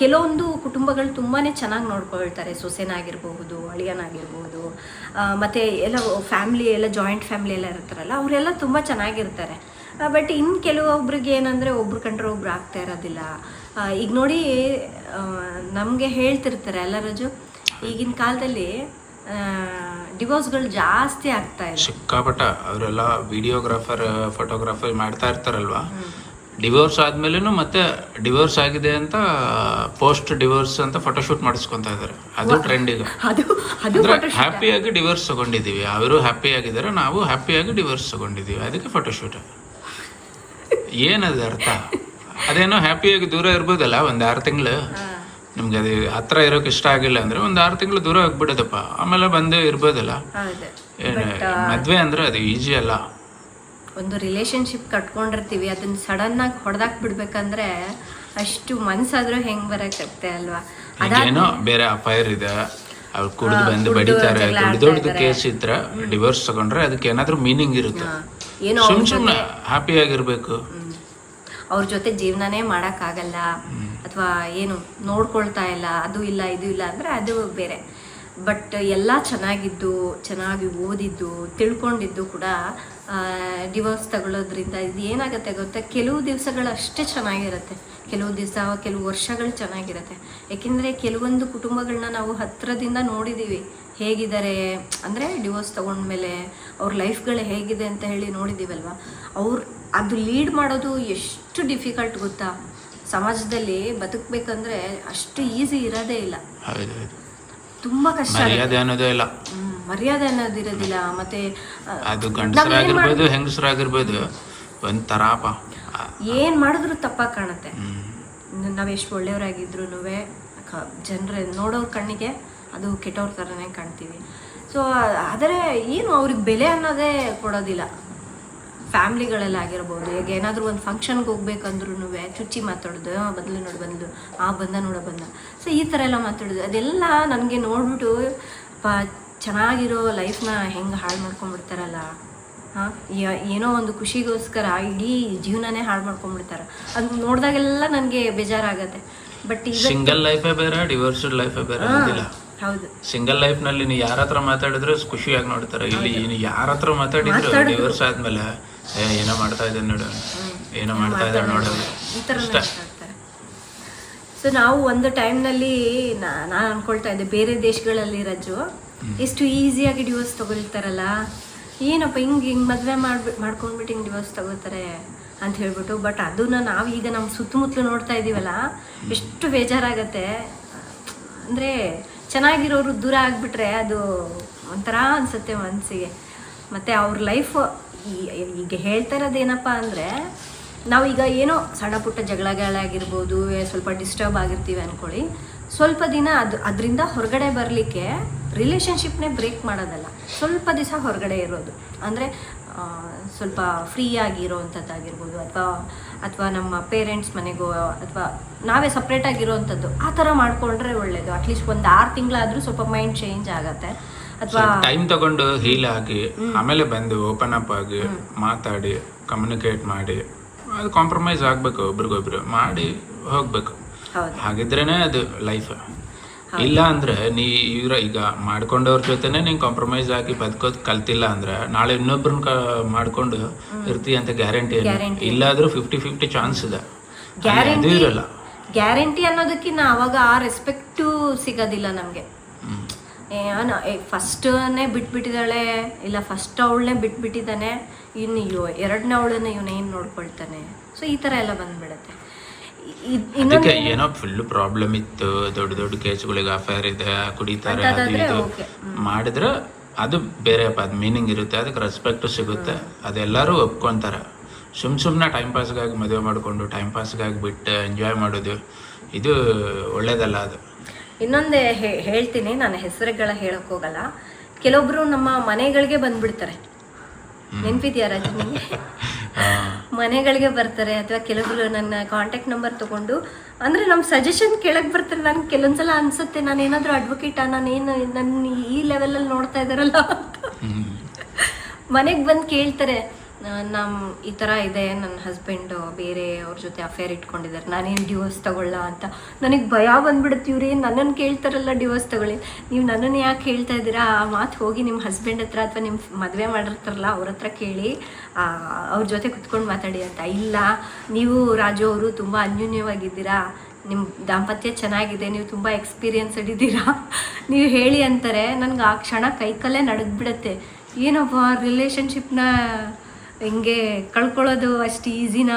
Speaker 3: ಕೆಲವೊಂದು ಕುಟುಂಬಗಳು ತುಂಬಾ ಚೆನ್ನಾಗಿ ನೋಡ್ಕೊಳ್ತಾರೆ. ಸೊಸೆನಾಗಿರ್ಬಹುದು ಅಳಿಯನಾಗಿರ್ಬೋದು ಮತ್ತು ಎಲ್ಲ ಫ್ಯಾಮಿಲಿ, ಎಲ್ಲ ಜಾಯಿಂಟ್ ಫ್ಯಾಮಿಲಿ ಎಲ್ಲ ಇರ್ತಾರಲ್ಲ, ಅವರೆಲ್ಲ ತುಂಬ ಚೆನ್ನಾಗಿರ್ತಾರೆ. ಬಟ್ ಇನ್ನು ಕೆಲವೊಬ್ರಿಗೆ ಏನಂದರೆ ಒಬ್ರು ಕಂಡ್ರೆ ಒಬ್ರು ಆಗ್ತಾ ಇರೋದಿಲ್ಲ. ಈಗ ನೋಡಿ ನಮಗೆ ಹೇಳ್ತಿರ್ತಾರೆ ಎಲ್ಲರಜು ಈಗಿನ ಕಾಲದಲ್ಲಿ ಡಿವೋರ್ಸ್ಗಳು ಜಾಸ್ತಿ ಆಗ್ತಾ ಇದೆ.
Speaker 2: ಸಿಕ್ಕಾಪಟ್ಟ ಅವರೆಲ್ಲ ವಿಡಿಯೋಗ್ರಾಫರ್ ಫೋಟೋಗ್ರಾಫರ್ ಮಾಡ್ತಾ ಇರ್ತಾರಲ್ವಾ? ಡಿವೋರ್ಸ್ ಆದ್ಮೇಲೆನೂ ಮತ್ತೆ ಡಿವೋರ್ಸ್ ಆಗಿದೆ ಅಂತ ಪೋಸ್ಟ್ ಡಿವೋರ್ಸ್ ಅಂತ ಫೋಟೋಶೂಟ್ ಮಾಡಿಸ್ಕೊಂತ ಇದ್ದಾರೆ. ಅದು ಟ್ರೆಂಡ್ ಈಗ. ಹ್ಯಾಪಿಯಾಗಿ ಡಿವೋರ್ಸ್ ತಗೊಂಡಿದ್ದೀವಿ. ಅವರು ಹ್ಯಾಪಿ ಆಗಿದ್ದಾರೆ ನಾವು ಹ್ಯಾಪಿಯಾಗಿ ಡಿವೋರ್ಸ್ ತಗೊಂಡಿದ್ದೀವಿ. ಅದಕ್ಕೆ ಫೋಟೋಶೂಟ್ ಏನದ ಅರ್ಥ? ಅದೇನೋ ಹ್ಯಾಪಿಯಾಗಿ ದೂರ ಇರ್ಬೋದಲ್ಲ ಒಂದು ಆರು ತಿಂಗಳು? ನಿಮ್ಗೆ ಅದು ಹತ್ರ ಇರೋಕೆ ಇಷ್ಟ ಆಗಿಲ್ಲ ಅಂದ್ರೆ ಒಂದು ಆರು ತಿಂಗಳು ದೂರ ಹೋಗ್ಬಿಡೋದಪ್ಪ ಆಮೇಲೆ ಬಂದೇ ಇರ್ಬೋದಲ್ಲ. ಏನು ಮದ್ವೆ ಅಂದ್ರೆ ಅದು ಈಜಿ ಅಲ್ಲ.
Speaker 3: ಒಂದು ರಿಲೇಶನ್ಶಿಪ್ ಕಟ್ಕೊಂಡಿರ್ತೀವಿ ಅದನ್ನ ಸಡನ್ ಆಗಿ ಹೊಡೆದಾಕ್ ಬಿಡ್ಬೇಕಂದ್ರೆ ಅಷ್ಟು ಮನ್ಸಾದ್ರೂ ಹೆಂಗ್ ಬರಕತ್ತೆ ಅಲ್ವಾ?
Speaker 2: ಅದೇನೋ ಬೇರೆ ಅಪಾಯರ್ ಇದೆ. ಅವ್ರು ಕುಡಿದು ಬಂದು ಬಡಿತಾರೆ ದೊಡ್ಡ ದೊಡ್ಡದು ಕೇಸ್ ಇದ್ರೆ. ಡಿವೋರ್ಸ್ ತಗೊಂಡ್ರೆ ಅದಕ್ಕೆ ಏನಾದ್ರೂ ಮೀನಿಂಗ್ ಇರುತ್ತೆ.
Speaker 3: ಏನೋ
Speaker 2: ಸುಮ್ ಸುಮ್ನೆ ಹ್ಯಾಪಿ ಆಗಿರ್ಬೇಕು.
Speaker 3: ಅವ್ರ ಜೊತೆ ಜೀವನನೇ ಮಾಡೋಕ್ಕಾಗಲ್ಲ. ಅಥವಾ ಏನು ನೋಡ್ಕೊಳ್ತಾ ಇಲ್ಲ, ಅದು ಇಲ್ಲ, ಇದು ಇಲ್ಲ ಅಂದರೆ ಅದು ಬೇರೆ. ಬಟ್ ಎಲ್ಲ ಚೆನ್ನಾಗಿದ್ದು, ಚೆನ್ನಾಗಿ ಓದಿದ್ದು, ತಿಳ್ಕೊಂಡಿದ್ದು ಕೂಡ ಡಿವೋರ್ಸ್ ತಗೊಳ್ಳೋದ್ರಿಂದ ಇದು ಏನಾಗುತ್ತೆ ಗೊತ್ತಾ? ಕೆಲವು ದಿವಸಗಳು ಅಷ್ಟೇ ಚೆನ್ನಾಗಿರುತ್ತೆ. ಕೆಲವು ದಿವಸ, ಕೆಲವು ವರ್ಷಗಳು ಚೆನ್ನಾಗಿರುತ್ತೆ. ಯಾಕೆಂದರೆ ಕೆಲವೊಂದು ಕುಟುಂಬಗಳನ್ನ ನಾವು ಹತ್ತಿರದಿಂದ ನೋಡಿದ್ದೀವಿ ಹೇಗಿದ್ದಾರೆ? ಅಂದರೆ ಡಿವೋರ್ಸ್ ತೊಗೊಂಡ್ಮೇಲೆ ಅವ್ರ ಲೈಫ್ಗಳು ಹೇಗಿದೆ ಅಂತ ಹೇಳಿ ನೋಡಿದ್ದೀವಲ್ವ ಅವ್ರು, ಅದು ಲೀಡ್ ಮಾಡೋದು ಎಷ್ಟು ಡಿಫಿಕಲ್ಟ್ ಗೊತ್ತಾ? ಸಮಾಜದಲ್ಲಿ ಬದುಕಬೇಕಂದ್ರೆ ಅಷ್ಟು ಈಸಿ ಇರೋದೇ ಇಲ್ಲ. ತುಂಬಾ ಕಷ್ಟ
Speaker 2: ಮರ್ಯಾದೆ ಅನ್ನೋದೇ ಇಲ್ಲ.
Speaker 3: ಮರ್ಯಾದೆ ಅನ್ನೋದು ಅನ್ನೋದಿರೋದಿಲ್ಲ ಮತ್ತೆ
Speaker 2: ಅದು ಗಂಡಸರಾಗಿರ್ಬೋದು ಹೆಂಗಸರಾಗಿರ್ಬೋದು
Speaker 3: ಏನ್ ಮಾಡಿದ್ರು ತಪ್ಪ ಕಾಣುತ್ತೆ. ನಾವ್ ಎಷ್ಟು ಒಳ್ಳೆಯವರಾಗಿದ್ರು ಜನರ ನೋಡೋರ್ ಕಣ್ಣಿಗೆ ಅದು ಕೆಟ್ಟವ್ರ ತರನೇ ಕಾಣ್ತೀವಿ. ಸೊ ಆದರೆ ಏನು ಅವ್ರಿಗೆ ಬೆಲೆ ಅನ್ನೋದೇ ಕೊಡೋದಿಲ್ಲ. ಫ್ಯಾಮ್ಲಿಗಳೆಲ್ಲ ಆಗಿರ್ಬೋದು ಈಗ ಏನಾದರೂ ಒಂದು ಫಂಕ್ಷನ್ಗೆ ಹೋಗ್ಬೇಕಂದ್ರೂ ಚುಚ್ಚಿ ಮಾತಾಡೋದು ಬದಲು ನೋಡಿ ಬಂದು ಆ ಬಂದ ನೋಡ ಬಂದ. ಸೊ ಈ ಥರ ಎಲ್ಲ ಮಾತಾಡೋದು. ಅದೆಲ್ಲ ನನಗೆ ನೋಡ್ಬಿಟ್ಟು ಪ ಚೆನ್ನಾಗಿರೋ ಲೈಫ್ನ ಹೆಂಗೆ ಹಾಳು ಮಾಡ್ಕೊಂಡ್ಬಿಡ್ತಾರಲ್ಲ? ಹಾಂ ಏನೋ ಒಂದು ಖುಷಿಗೋಸ್ಕರ ಇಡೀ ಜೀವನನೇ ಹಾಳು ಮಾಡ್ಕೊಂಡ್ಬಿಡ್ತಾರೆ. ಅದು ನೋಡಿದಾಗೆಲ್ಲ ನನಗೆ ಬೇಜಾರಾಗತ್ತೆ. ಬಟ್ ಈಗ
Speaker 2: ಸಿಂಗಲ್ ಲೈಫೇ ಬೇರೆ ಡಿವೋರ್ಸ್ಡ್ ಲೈಫೇ ಬೇರೆ
Speaker 3: ಹೌದು.
Speaker 2: ಸಿಂಗಲ್ ಲೈಫ್ನಲ್ಲಿ ನೀವು ಯಾರ ಹತ್ರ ಮಾತಾಡಿದ್ರೆ ಖುಷಿಯಾಗಿ ನೋಡ್ತಾರೆ. ಇಲ್ಲಿ ಯಾರ ಹತ್ರ ಮಾತಾಡಿದ್ರು ಡಿವೋರ್ಸ್ ಆದ್ಮೇಲೆ. ಏ ಏನೋ ಮಾಡ್ತಾ ಇದ್ದೇನೆ ನೋಡು. ಏನೋ ಮಾಡ್ತಾ ಇದ್ದಾರೆ ನೋಡು.
Speaker 3: ಈ ಥರ ಮಾತಾಡ್ತಾರೆ ಸೊ ನಾವು ಒಂದು ಟೈಮ್ನಲ್ಲಿ ನಾನು ಅನ್ಕೊಳ್ತಾ ಇದ್ದೆ ಬೇರೆ ದೇಶಗಳಲ್ಲಿ ರಜು ಎಷ್ಟು ಈಸಿಯಾಗಿ ಡಿವೋರ್ಸ್ ತಗೊಳ್ತಾರಲ್ಲ. ಏನಪ್ಪ ಹಿಂಗೆ ಹಿಂಗೆ ಮದುವೆ ಮಾಡ್ಬಿ ಮಾಡ್ಕೊಂಡ್ಬಿಟ್ಟು ಹಿಂಗೆ ಡಿವೋರ್ಸ್ ತಗೋತಾರೆ ಅಂತ ಹೇಳ್ಬಿಟ್ಟು ಬಟ್ ಅದನ್ನ ನಾವು ಈಗ ನಮ್ಮ ಸುತ್ತಮುತ್ತಲು ನೋಡ್ತಾ ಇದ್ದೀವಲ್ಲ ಎಷ್ಟು ಬೇಜಾರಾಗತ್ತೆ. ಅಂದರೆ ಚೆನ್ನಾಗಿರೋರು ದೂರ ಆಗಿಬಿಟ್ರೆ ಅದು ಒಂಥರ ಅನಿಸುತ್ತೆ ಮನಸ್ಸಿಗೆ ಮತ್ತು ಅವ್ರ ಲೈಫ್ ಈಗ ಹೇಳ್ತಾ ಇರೋದೇನಪ್ಪ ಅಂದರೆ, ನಾವೀಗ ಏನೋ ಸಣ್ಣ ಪುಟ್ಟ ಜಗಳಗಳಾಗಿರ್ಬೋದು ಸ್ವಲ್ಪ ಡಿಸ್ಟರ್ಬ್ ಆಗಿರ್ತೀವಿ ಅಂದ್ಕೊಳ್ಳಿ ಸ್ವಲ್ಪ ದಿನ ಅದು, ಅದರಿಂದ ಹೊರಗಡೆ ಬರಲಿಕ್ಕೆ ರಿಲೇಷನ್ಶಿಪ್ನೇ ಬ್ರೇಕ್ ಮಾಡೋದಲ್ಲ. ಸ್ವಲ್ಪ ದಿವಸ ಹೊರಗಡೆ ಇರೋದು. ಅಂದರೆ ಸ್ವಲ್ಪ ಫ್ರೀ ಆಗಿರೋವಂಥದ್ದಾಗಿರ್ಬೋದು ಅಥವಾ ಅಥವಾ ನಮ್ಮ ಪೇರೆಂಟ್ಸ್ ಮನೆಗೋ, ಅಥವಾ ನಾವೇ ಸಪ್ರೇಟ್ ಆಗಿರೋವಂಥದ್ದು ಆ ಥರ ಮಾಡಿಕೊಂಡ್ರೆ ಒಳ್ಳೇದು. ಅಟ್ಲೀಸ್ಟ್ ಒಂದು ಆರು ತಿಂಗಳಾದರೂ ಸ್ವಲ್ಪ ಮೈಂಡ್ ಚೇಂಜ್ ಆಗತ್ತೆ.
Speaker 2: ಟೈಮ್ ತಗೊಂಡು ಹೀಲ್ ಆಗಿ ಆಮೇಲೆ ಬಂದು ಓಪನ್ ಅಪ್ ಆಗಿ ಮಾತಾಡಿ ಕಮ್ಯುನಿಕೇಟ್ ಮಾಡಿ ಅದು ಕಾಂಪ್ರಮೈಸ್ ಆಗ್ಬೇಕು ಒಬ್ರಿಗೊಬ್ರು. ಮಾಡಿ ಹೋಗ್ಬೇಕು. ಹಾಗಿದ್ರೇನೆ ಅದು ಲೈಫ್ ಇಲ್ಲ ಅಂದ್ರೆ ನೀ ಇವ್ರ ಈಗ ಮಾಡ್ಕೊಂಡವ್ರ ಜೊತೆನೆ ನೀನ್ ಕಾಂಪ್ರಮೈಸ್ ಆಗಿ ಬದುಕೋದ್ ಕಲ್ತಿಲ್ಲ ಅಂದ್ರೆ ನಾಳೆ ಇನ್ನೊಬ್ರನ್ನ ಮಾಡ್ಕೊಂಡು ಇರ್ತೀಯ ಅಂತ ಗ್ಯಾರಂಟಿ ಇಲ್ಲಾದ್ರೂ ಫಿಫ್ಟಿ ಫಿಫ್ಟಿ ಚಾನ್ಸ್ ಇದೆ ಅದು ಇರಲ್ಲ.
Speaker 3: ಗ್ಯಾರಂಟಿ ಅನ್ನೋದಕ್ಕಿಂತ ಅವಾಗ ಆ ರೆಸ್ಪೆಕ್ಟು ಸಿಗೋದಿಲ್ಲ ನಮಗೆ.
Speaker 2: ಹ್ಮ್.
Speaker 3: ಫಸ್ಟನ್ನೇ ಬಿಟ್ಬಿಟ್ಟಿದ್ದಾಳೆ ಇಲ್ಲ ಫಸ್ಟ್ ಅವಳನ್ನೇ ಬಿಟ್ಬಿಟ್ಟಿದ್ದಾನೆ ಇನ್ನು ಇವ್ ಎರಡನೇ ಅವಳನ್ನ ಇವನೇನು ನೋಡ್ಕೊಳ್ತಾನೆ? ಸೊ ಈ ಥರ ಎಲ್ಲ ಬಂದ್ಬಿಡುತ್ತೆ. ಇ-
Speaker 2: ಏನೋ ಫುಲ್ ಪ್ರಾಬ್ಲಮ್ ಇತ್ತು ದೊಡ್ಡ ದೊಡ್ಡ ಕೇಸ್ಗಳಿಗೆ ಅಫೇರ್ ಇದೆ ಕುಡಿತಾರೆ ಅದು
Speaker 3: ಅಂತದಾದ್ರೆ
Speaker 2: ಇದು. ಮಾಡಿದ್ರೆ ಅದು ಬೇರೆ ಅದು ಮೀನಿಂಗ್ ಇರುತ್ತೆ ಅದಕ್ಕೆ ರೆಸ್ಪೆಕ್ಟ್ ಸಿಗುತ್ತೆ. ಅದೆಲ್ಲರೂ ಒಪ್ಕೊಂತಾರೆ. ಸುಮ್ ಸುಮ್ಮನೆ ಟೈಮ್ ಪಾಸ್ಗಾಗಿ ಮದುವೆ ಮಾಡಿಕೊಂಡು ಟೈಮ್ ಪಾಸ್ಗಾಗಿ ಬಿಟ್ಟು ಎಂಜಾಯ್ ಮಾಡೋದು ಇದು ಒಳ್ಳೇದಲ್ಲ ಅದು.
Speaker 3: ಇನ್ನೊಂದೇ ಹೇಳ್ತೀನಿ ನಾನು ಹೆಸರುಗಳ ಹೇಳಕ್ ಹೋಗಲ್ಲ. ಕೆಲವೊಬ್ರು ನಮ್ಮ ಮನೆಗಳಿಗೆ ಬಂದ್ಬಿಡ್ತಾರೆ. ನೆನ್ಪಿದ್ಯಾ ರಜನಿ ಮನೆಗಳಿಗೆ ಬರ್ತಾರೆ ಅಥವಾ ಕೆಲವರು ನನ್ನ ಕಾಂಟ್ಯಾಕ್ಟ್ ನಂಬರ್ ತಗೊಂಡು ಅಂದ್ರೆ ನಮ್ಮ ಸಜೆಷನ್ ಕೇಳಕ್ ಬರ್ತಾರೆ. ನನ್ಗೆ ಕೆಲವೊಂದ್ಸಲ ಅನ್ಸುತ್ತೆ ನಾನು ಏನಾದರೂ ಅಡ್ವೊಕೇಟಾ ನಾನೇನು ನನ್ನ ಈ ಲೆವೆಲಲ್ಲಿ ನೋಡ್ತಾ ಇದ್ದಾರಲ್ಲ. ಮನೆಗೆ ಬಂದು ಕೇಳ್ತಾರೆ ನಮ್ಮ ಈ ಥರ ಇದೆ ನನ್ನ ಹಸ್ಬೆಂಡು ಬೇರೆ ಅವ್ರ ಜೊತೆ ಅಫೇರ್ ಇಟ್ಕೊಂಡಿದ್ದಾರೆ. ನಾನೇನು ಡಿವೋರ್ಸ್ ತಗೊಳ್ಳ ಅಂತ. ನನಗೆ ಭಯ ಬಂದ್ಬಿಡ್ತೀವ್ರಿ ನನ್ನನ್ನು ಕೇಳ್ತಾರಲ್ಲ ಡಿವೋರ್ಸ್ ತಗೊಳ್ಳಿ. ನೀವು ನನ್ನನ್ನು ಯಾಕೆ ಹೇಳ್ತಾ ಇದ್ದೀರಾ? ಆ ಮಾತು ಹೋಗಿ ನಿಮ್ಮ ಹಸ್ಬೆಂಡ್ ಹತ್ರ ಅಥವಾ ನಿಮ್ಮ ಮದುವೆ ಮಾಡಿರ್ತಾರಲ್ಲ, ಅವ್ರ ಹತ್ರ ಕೇಳಿ. ಅವ್ರ ಜೊತೆ ಕುತ್ಕೊಂಡು ಮಾತಾಡಿ ಅಂತ. ಇಲ್ಲ, ನೀವು ರಾಜು ಅವರು ತುಂಬ ಅನ್ಯೂನ್ಯವಾಗಿದ್ದೀರಾ. ನಿಮ್ಮ ದಾಂಪತ್ಯ ಚೆನ್ನಾಗಿದೆ, ನೀವು ತುಂಬ ಎಕ್ಸ್ಪೀರಿಯನ್ಸ್ಡ್ ಇದ್ದೀರಾ. ನೀವು ಹೇಳಿ ಅಂತಾರೆ. ನನಗೆ ಆ ಕ್ಷಣ ಕೈಕಲ್ಲೇ ನಡಗ್ಬಿಡತ್ತೆ ಏನಪ್ಪ ರಿಲೇಶನ್ಶಿಪ್ನ ಹಿಂಗೆ ಕಳ್ಕೊಳ್ಳೋದು ಅಷ್ಟು ಈಸಿನ?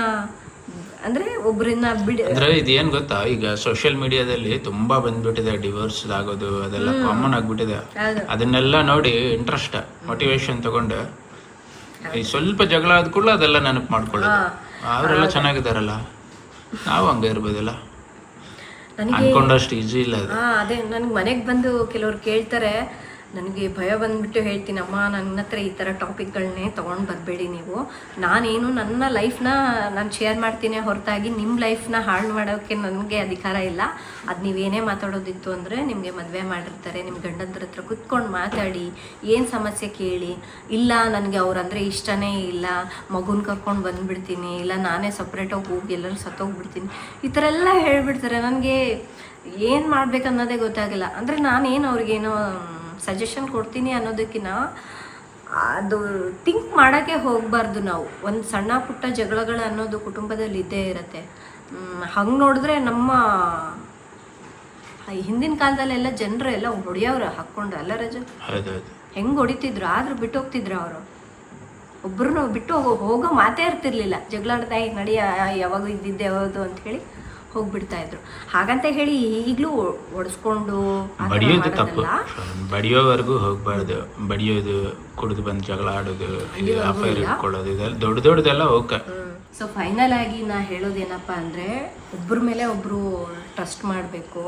Speaker 3: ಅಂದರೆ ಒಬ್ಬರನ್ನ ಬಿಡಿ
Speaker 2: ಅಂದ್ರೆ ಇದೇನು ಗೊತ್ತಾ? ಈಗ ಸೋಷಿಯಲ್ ಮೀಡಿಯಾದಲ್ಲಿ ತುಂಬಾ ಬಂದ್ಬಿಟ್ಟಿದೆ ಡಿವೋರ್ಸ್ ಆಗೋದು ಅದೆಲ್ಲ ಕಾಮನ್ ಆಗ್ಬಿಟ್ಟಿದೆ. ಅದನ್ನೆಲ್ಲ ನೋಡಿ ಇಂಟ್ರೆಸ್ಟ್ ಮೋಟಿವೇಶನ್ ತಗೊಂಡು ಈ ಸ್ವಲ್ಪ ಜಗಳ ಆದ ಕೂಡಲೇ ಅದೆಲ್ಲ ನೆನಪು ಮಾಡ್ಕೊಳ್ಳೋದು. ಅವರೆಲ್ಲ ಚೆನ್ನಾಗಿದ್ದಾರಲ್ಲ? ನಾವು ಹಂಗೆ ಇರ್ಬೋದಲ್ಲ. ಅನ್ಕೊಂಡಷ್ಟು ಈಸಿ ಇಲ್ಲ ಅದೇ
Speaker 3: ನನಗೆ ಮನೆಗೆ ಬಂದು ಕೆಲವ್ರು ಕೇಳ್ತಾರೆ ನನಗೆ ಭಯ ಬಂದ್ಬಿಟ್ಟು ಹೇಳ್ತೀನಿ ಅಮ್ಮ ನನ್ನ ಹತ್ರ ಈ ಥರ ಟಾಪಿಕ್ಗಳನ್ನೇ ತೊಗೊಂಡು ಬರಬೇಡಿ ನೀವು. ನಾನೇನು ನನ್ನ ಲೈಫ್ನ ನಾನು ಶೇರ್ ಮಾಡ್ತೀನಿ ಹೊರತಾಗಿ ನಿಮ್ಮ ಲೈಫ್ನ ಹಾಳು ಮಾಡೋಕ್ಕೆ ನನಗೆ ಅಧಿಕಾರ ಇಲ್ಲ. ಅದು ನೀವೇನೇ ಮಾತಾಡೋದಿತ್ತು ಅಂದರೆ ನಿಮಗೆ ಮದುವೆ ಮಾಡಿರ್ತಾರೆ ನಿಮ್ಮ ಗಂಡಂದ್ರ ಹತ್ರ ಕುತ್ಕೊಂಡು ಮಾತಾಡಿ, ಏನು ಸಮಸ್ಯೆ ಕೇಳಿ. ಇಲ್ಲ, ನನಗೆ ಅವ್ರಂದರೆ ಇಷ್ಟನೇ ಇಲ್ಲ, ಮಗುನ ಕರ್ಕೊಂಡು ಬಂದುಬಿಡ್ತೀನಿ, ಇಲ್ಲ ನಾನೇ ಸಪ್ರೇಟಾಗಿ ಹೋಗಿ ಎಲ್ಲರೂ ಸತ್ತೋಗ್ಬಿಡ್ತೀನಿ. ಈ ಥರ ಎಲ್ಲ ಹೇಳ್ಬಿಡ್ತಾರೆ. ನನಗೆ ಏನು ಮಾಡ್ಬೇಕು ಅನ್ನೋದೇ ಗೊತ್ತಾಗಿಲ್ಲ. ಅಂದರೆ ನಾನೇನು ಅವ್ರಿಗೇನೋ ಸಜೆಷನ್ ಕೊಡ್ತೀನಿ ಅನ್ನೋದಕ್ಕಿಂತ ಅದು ಥಿಂಕ್ ಮಾಡೋಕ್ಕೆ ಹೋಗಬಾರ್ದು ನಾವು. ಒಂದು ಸಣ್ಣ ಪುಟ್ಟ ಜಗಳಗಳು ಅನ್ನೋದು ಕುಟುಂಬದಲ್ಲಿ ಇದ್ದೇ ಇರುತ್ತೆ. ಹಂಗೆ ನೋಡಿದ್ರೆ ನಮ್ಮ ಹಿಂದಿನ ಕಾಲದಲ್ಲೆಲ್ಲ ಜನರು ಎಲ್ಲ ಹೊಡಿಯೋರು ಹಾಕ್ಕೊಂಡು ಅಲ್ಲ ರಜ? ಹೆಂಗೆ ಹೊಡಿತಿದ್ರು? ಆದರೂ ಬಿಟ್ಟು ಹೋಗ್ತಿದ್ರು ಅವರು. ಒಬ್ರು ಬಿಟ್ಟು ಹೋಗೋ ಹೋಗೋ ಮಾತೇ ಇರ್ತಿರ್ಲಿಲ್ಲ. ಜಗಳಾಡ್ತಾ ತಾಯಿ ನಡಿಯ ಯಾವಾಗ ಇದ್ದಿದ್ದೆ ಯಾವುದು? ಅಂತ ಹೇಳಿ ಹೋಗ್ಬಿಡ್ತಾ ಇದ್ರು. ಹಾಗಂತ ಹೇಳಿ ಈಗಲೂ ಒಡಿಸ್ಕೊಂಡು
Speaker 2: ಬಡಿಯೋದು ತಪ್ಪು. ಬಡಿಯೋವರೆಗೂ ಹೋಗ್ಬಾರ್ದು. ಬಡಿಯೋದು ಕುಡಿದು ಬಂದು ಜಗಳ ಆಡೋದು ಅಫೈರ್ ಇಟ್ಕೊಳ್ಳೋದು ಇದೆಲ್ಲ ದೊಡ್ಡ ದೊಡ್ಡದೆಲ್ಲ ಓಕೆ
Speaker 3: ಸೊ ಫೈನಲ್ ಆಗಿ ನಾ ಹೇಳೋದೇನಪ್ಪ ಅಂದ್ರೆ ಒಬ್ಬರ ಮೇಲೆ ಒಬ್ಬರು ಟ್ರಸ್ಟ್ ಮಾಡಬೇಕು.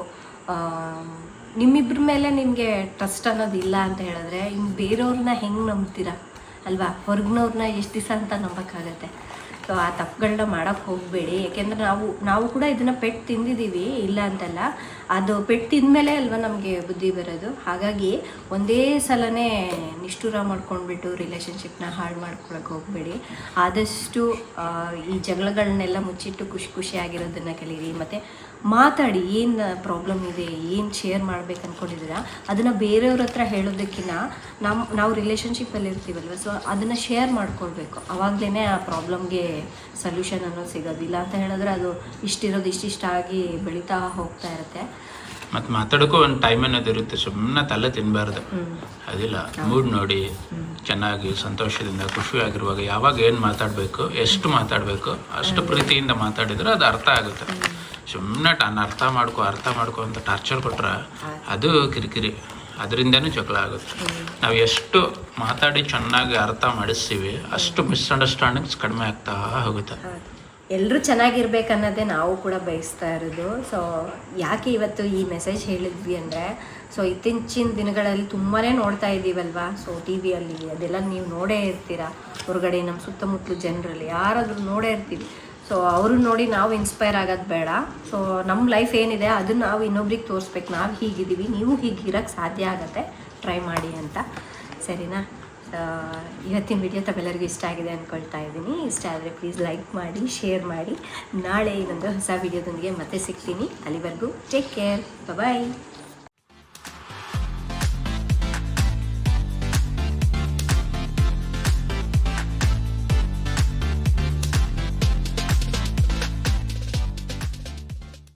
Speaker 3: ನಿಮ್ಮಿಬ್ಬರ ಮೇಲೆ ನಿಮಗೆ ಟ್ರಸ್ಟ್ ಅನ್ನೋದು ಇಲ್ಲ ಅಂತ ಹೇಳಿದ್ರೆ ಇನ್ನು ಬೇರೆಯವ್ರನ್ನ ಹೆಂಗೆ ನಂಬ್ತೀರಾ? ಅಲ್ವಾ? ಹೊರಗಿನವ್ರನ್ನ ಎಷ್ಟು ದಿವಸ ಅಂತ ನಂಬೋಕ್ಕಾಗತ್ತೆ? ಸೊ ಆ ತಪ್ಪುಗಳನ್ನ ಮಾಡೋಕ್ಕೆ ಹೋಗಬೇಡಿ. ಯಾಕೆಂದ್ರೆ ನಾವು ನಾವು ಕೂಡ ಇದನ್ನು ಪೆಟ್ಟು ತಿಂದಿದ್ದೀವಿ, ಇಲ್ಲ ಅಂತಲ್ಲ. ಅದು ಪೆಟ್ಟು ತಿಂದಮೇಲೆ ಅಲ್ವಾ ನಮಗೆ ಬುದ್ಧಿ ಬರೋದು. ಹಾಗಾಗಿ ಒಂದೇ ಸಲನೇ ನಿಷ್ಠುರ ಮಾಡ್ಕೊಂಡ್ಬಿಟ್ಟು ರಿಲೇಷನ್ಶಿಪ್ನ ಹಾಳು ಮಾಡ್ಕೊಳಕ್ಕೆ ಹೋಗಬೇಡಿ. ಆದಷ್ಟು ಈ ಜಗಳಗಳನ್ನೆಲ್ಲ ಮುಚ್ಚಿಟ್ಟು ಖುಷಿ ಖುಷಿಯಾಗಿರೋದನ್ನು ಕಲೀರಿ ಮತ್ತು ಮಾತಾಡಿ ಏನು ಪ್ರಾಬ್ಲಮ್ ಇದೆ, ಏನು ಶೇರ್ ಮಾಡ್ಬೇಕು ಅಂದ್ಕೊಂಡಿದ್ದೀರಾ ಅದನ್ನು ಬೇರೆಯವ್ರ ಹತ್ರ ಹೇಳೋದಕ್ಕಿಂತ ನಮ್ಮ ನಾವು ರಿಲೇಷನ್ಶಿಪ್ಪಲ್ಲಿ ಇರ್ತೀವಲ್ವ? ಸೊ ಅದನ್ನು ಶೇರ್ ಮಾಡ್ಕೊಳ್ಬೇಕು. ಅವಾಗಲೇ ಆ ಪ್ರಾಬ್ಲಮ್ಗೆ ಸೊಲ್ಯೂಷನ್ ಅನ್ನೋದು ಸಿಗೋದಿಲ್ಲ ಅಂತ ಹೇಳಿದ್ರೆ ಅದು ಇಷ್ಟಿರೋದು ಇಷ್ಟಿಷ್ಟಾಗಿ ಬೆಳೀತಾ ಹೋಗ್ತಾ ಇರುತ್ತೆ.
Speaker 2: ಮತ್ತು ಮಾತಾಡೋಕ್ಕೂ ಒಂದು ಟೈಮ್ ಅನ್ನೋದು ಇರುತ್ತೆ. ಸುಮ್ಮನೆ ತಲೆ ತಿನ್ನಬಾರ್ದು ಅದಿಲ್ಲ. ಮೂಡ್ ನೋಡಿ. ಚೆನ್ನಾಗಿ, ಸಂತೋಷದಿಂದ, ಖುಷಿಯಾಗಿರುವಾಗ ಯಾವಾಗ ಏನು ಮಾತಾಡಬೇಕು, ಎಷ್ಟು ಮಾತಾಡಬೇಕು, ಅಷ್ಟು ಪ್ರೀತಿಯಿಂದ ಮಾತಾಡಿದ್ರೆ ಅದು ಅರ್ಥ ಆಗುತ್ತೆ. ಸುಮ್ಮನೆ ನಾನು ಅರ್ಥ ಮಾಡ್ಕೊ ಅರ್ಥ ಮಾಡ್ಕೊ ಅಂತ ಟಾರ್ಚರ್ ಕೊಟ್ರೆ ಅದು ಕಿರಿಕಿರಿ. ಅದರಿಂದನೂ ಜಗಳ ಆಗುತ್ತೆ. ನಾವು ಎಷ್ಟು ಮಾತಾಡಿ ಚೆನ್ನಾಗಿ ಅರ್ಥ ಮಾಡಿಸ್ತೀವಿ, ಅಷ್ಟು ಮಿಸ್ಅಂಡರ್ಸ್ಟ್ಯಾಂಡಿಂಗ್ಸ್ ಕಡಿಮೆ ಆಗ್ತಾ ಹೋಗುತ್ತೆ.
Speaker 3: ಎಲ್ಲರೂ ಚೆನ್ನಾಗಿರ್ಬೇಕನ್ನೋದೇ ನಾವು ಕೂಡ ಬಯಸ್ತಾ ಇರೋದು. ಸೊ ಯಾಕೆ ಇವತ್ತು ಈ ಮೆಸೇಜ್ ಹೇಳಿದ್ವಿ ಅಂದರೆ ಸೊ ಇತ್ತೀಚಿನ ದಿನಗಳಲ್ಲಿ ತುಂಬಾ ನೋಡ್ತಾ ಇದ್ದೀವಲ್ವಾ? ಸೊ ಟಿ ವಿಯಲ್ಲಿ ಅದೆಲ್ಲ ನೀವು ನೋಡೇ ಇರ್ತೀರ? ಹೊರಗಡೆ ನಮ್ಮ ಸುತ್ತಮುತ್ತಲು ಜನರಲ್ಲಿ ಯಾರಾದರೂ ನೋಡೇ ಇರ್ತೀವಿ ಸೊ ಅವರು ನೋಡಿ ನಾವು ಇನ್ಸ್ಪೈರ್ ಆಗೋದು ಬೇಡ. ಸೊ ನಮ್ಮ ಲೈಫ್ ಏನಿದೆ ಅದನ್ನು ನಾವು ಇನ್ನೊಬ್ರಿಗೆ ತೋರಿಸ್ಬೇಕು. ನಾವು ಹೀಗಿದ್ದೀವಿ, ನೀವು ಹೀಗೆ ಇರೋಕ್ಕೆ ಸಾಧ್ಯ ಆಗುತ್ತೆ. ಟ್ರೈ ಮಾಡಿ ಅಂತ. ಸರಿನಾ? ಇವತ್ತಿನ ವಿಡಿಯೋ ತಮ್ಮೆಲ್ಲರಿಗೂ ಇಷ್ಟ ಆಗಿದೆ ಅಂದ್ಕೊಳ್ತಾ ಇದ್ದೀನಿ. ಇಷ್ಟ ಆದರೆ ಪ್ಲೀಸ್ ಲೈಕ್ ಮಾಡಿ ಶೇರ್ ಮಾಡಿ. ನಾಳೆ ಇನ್ನೊಂದು ಹೊಸ ವಿಡಿಯೋದೊಂದಿಗೆ ಮತ್ತೆ ಸಿಗ್ತೀನಿ. ಅಲ್ಲಿವರೆಗೂ ಟೇಕ್ ಕೇರ್ ಬಾಯ್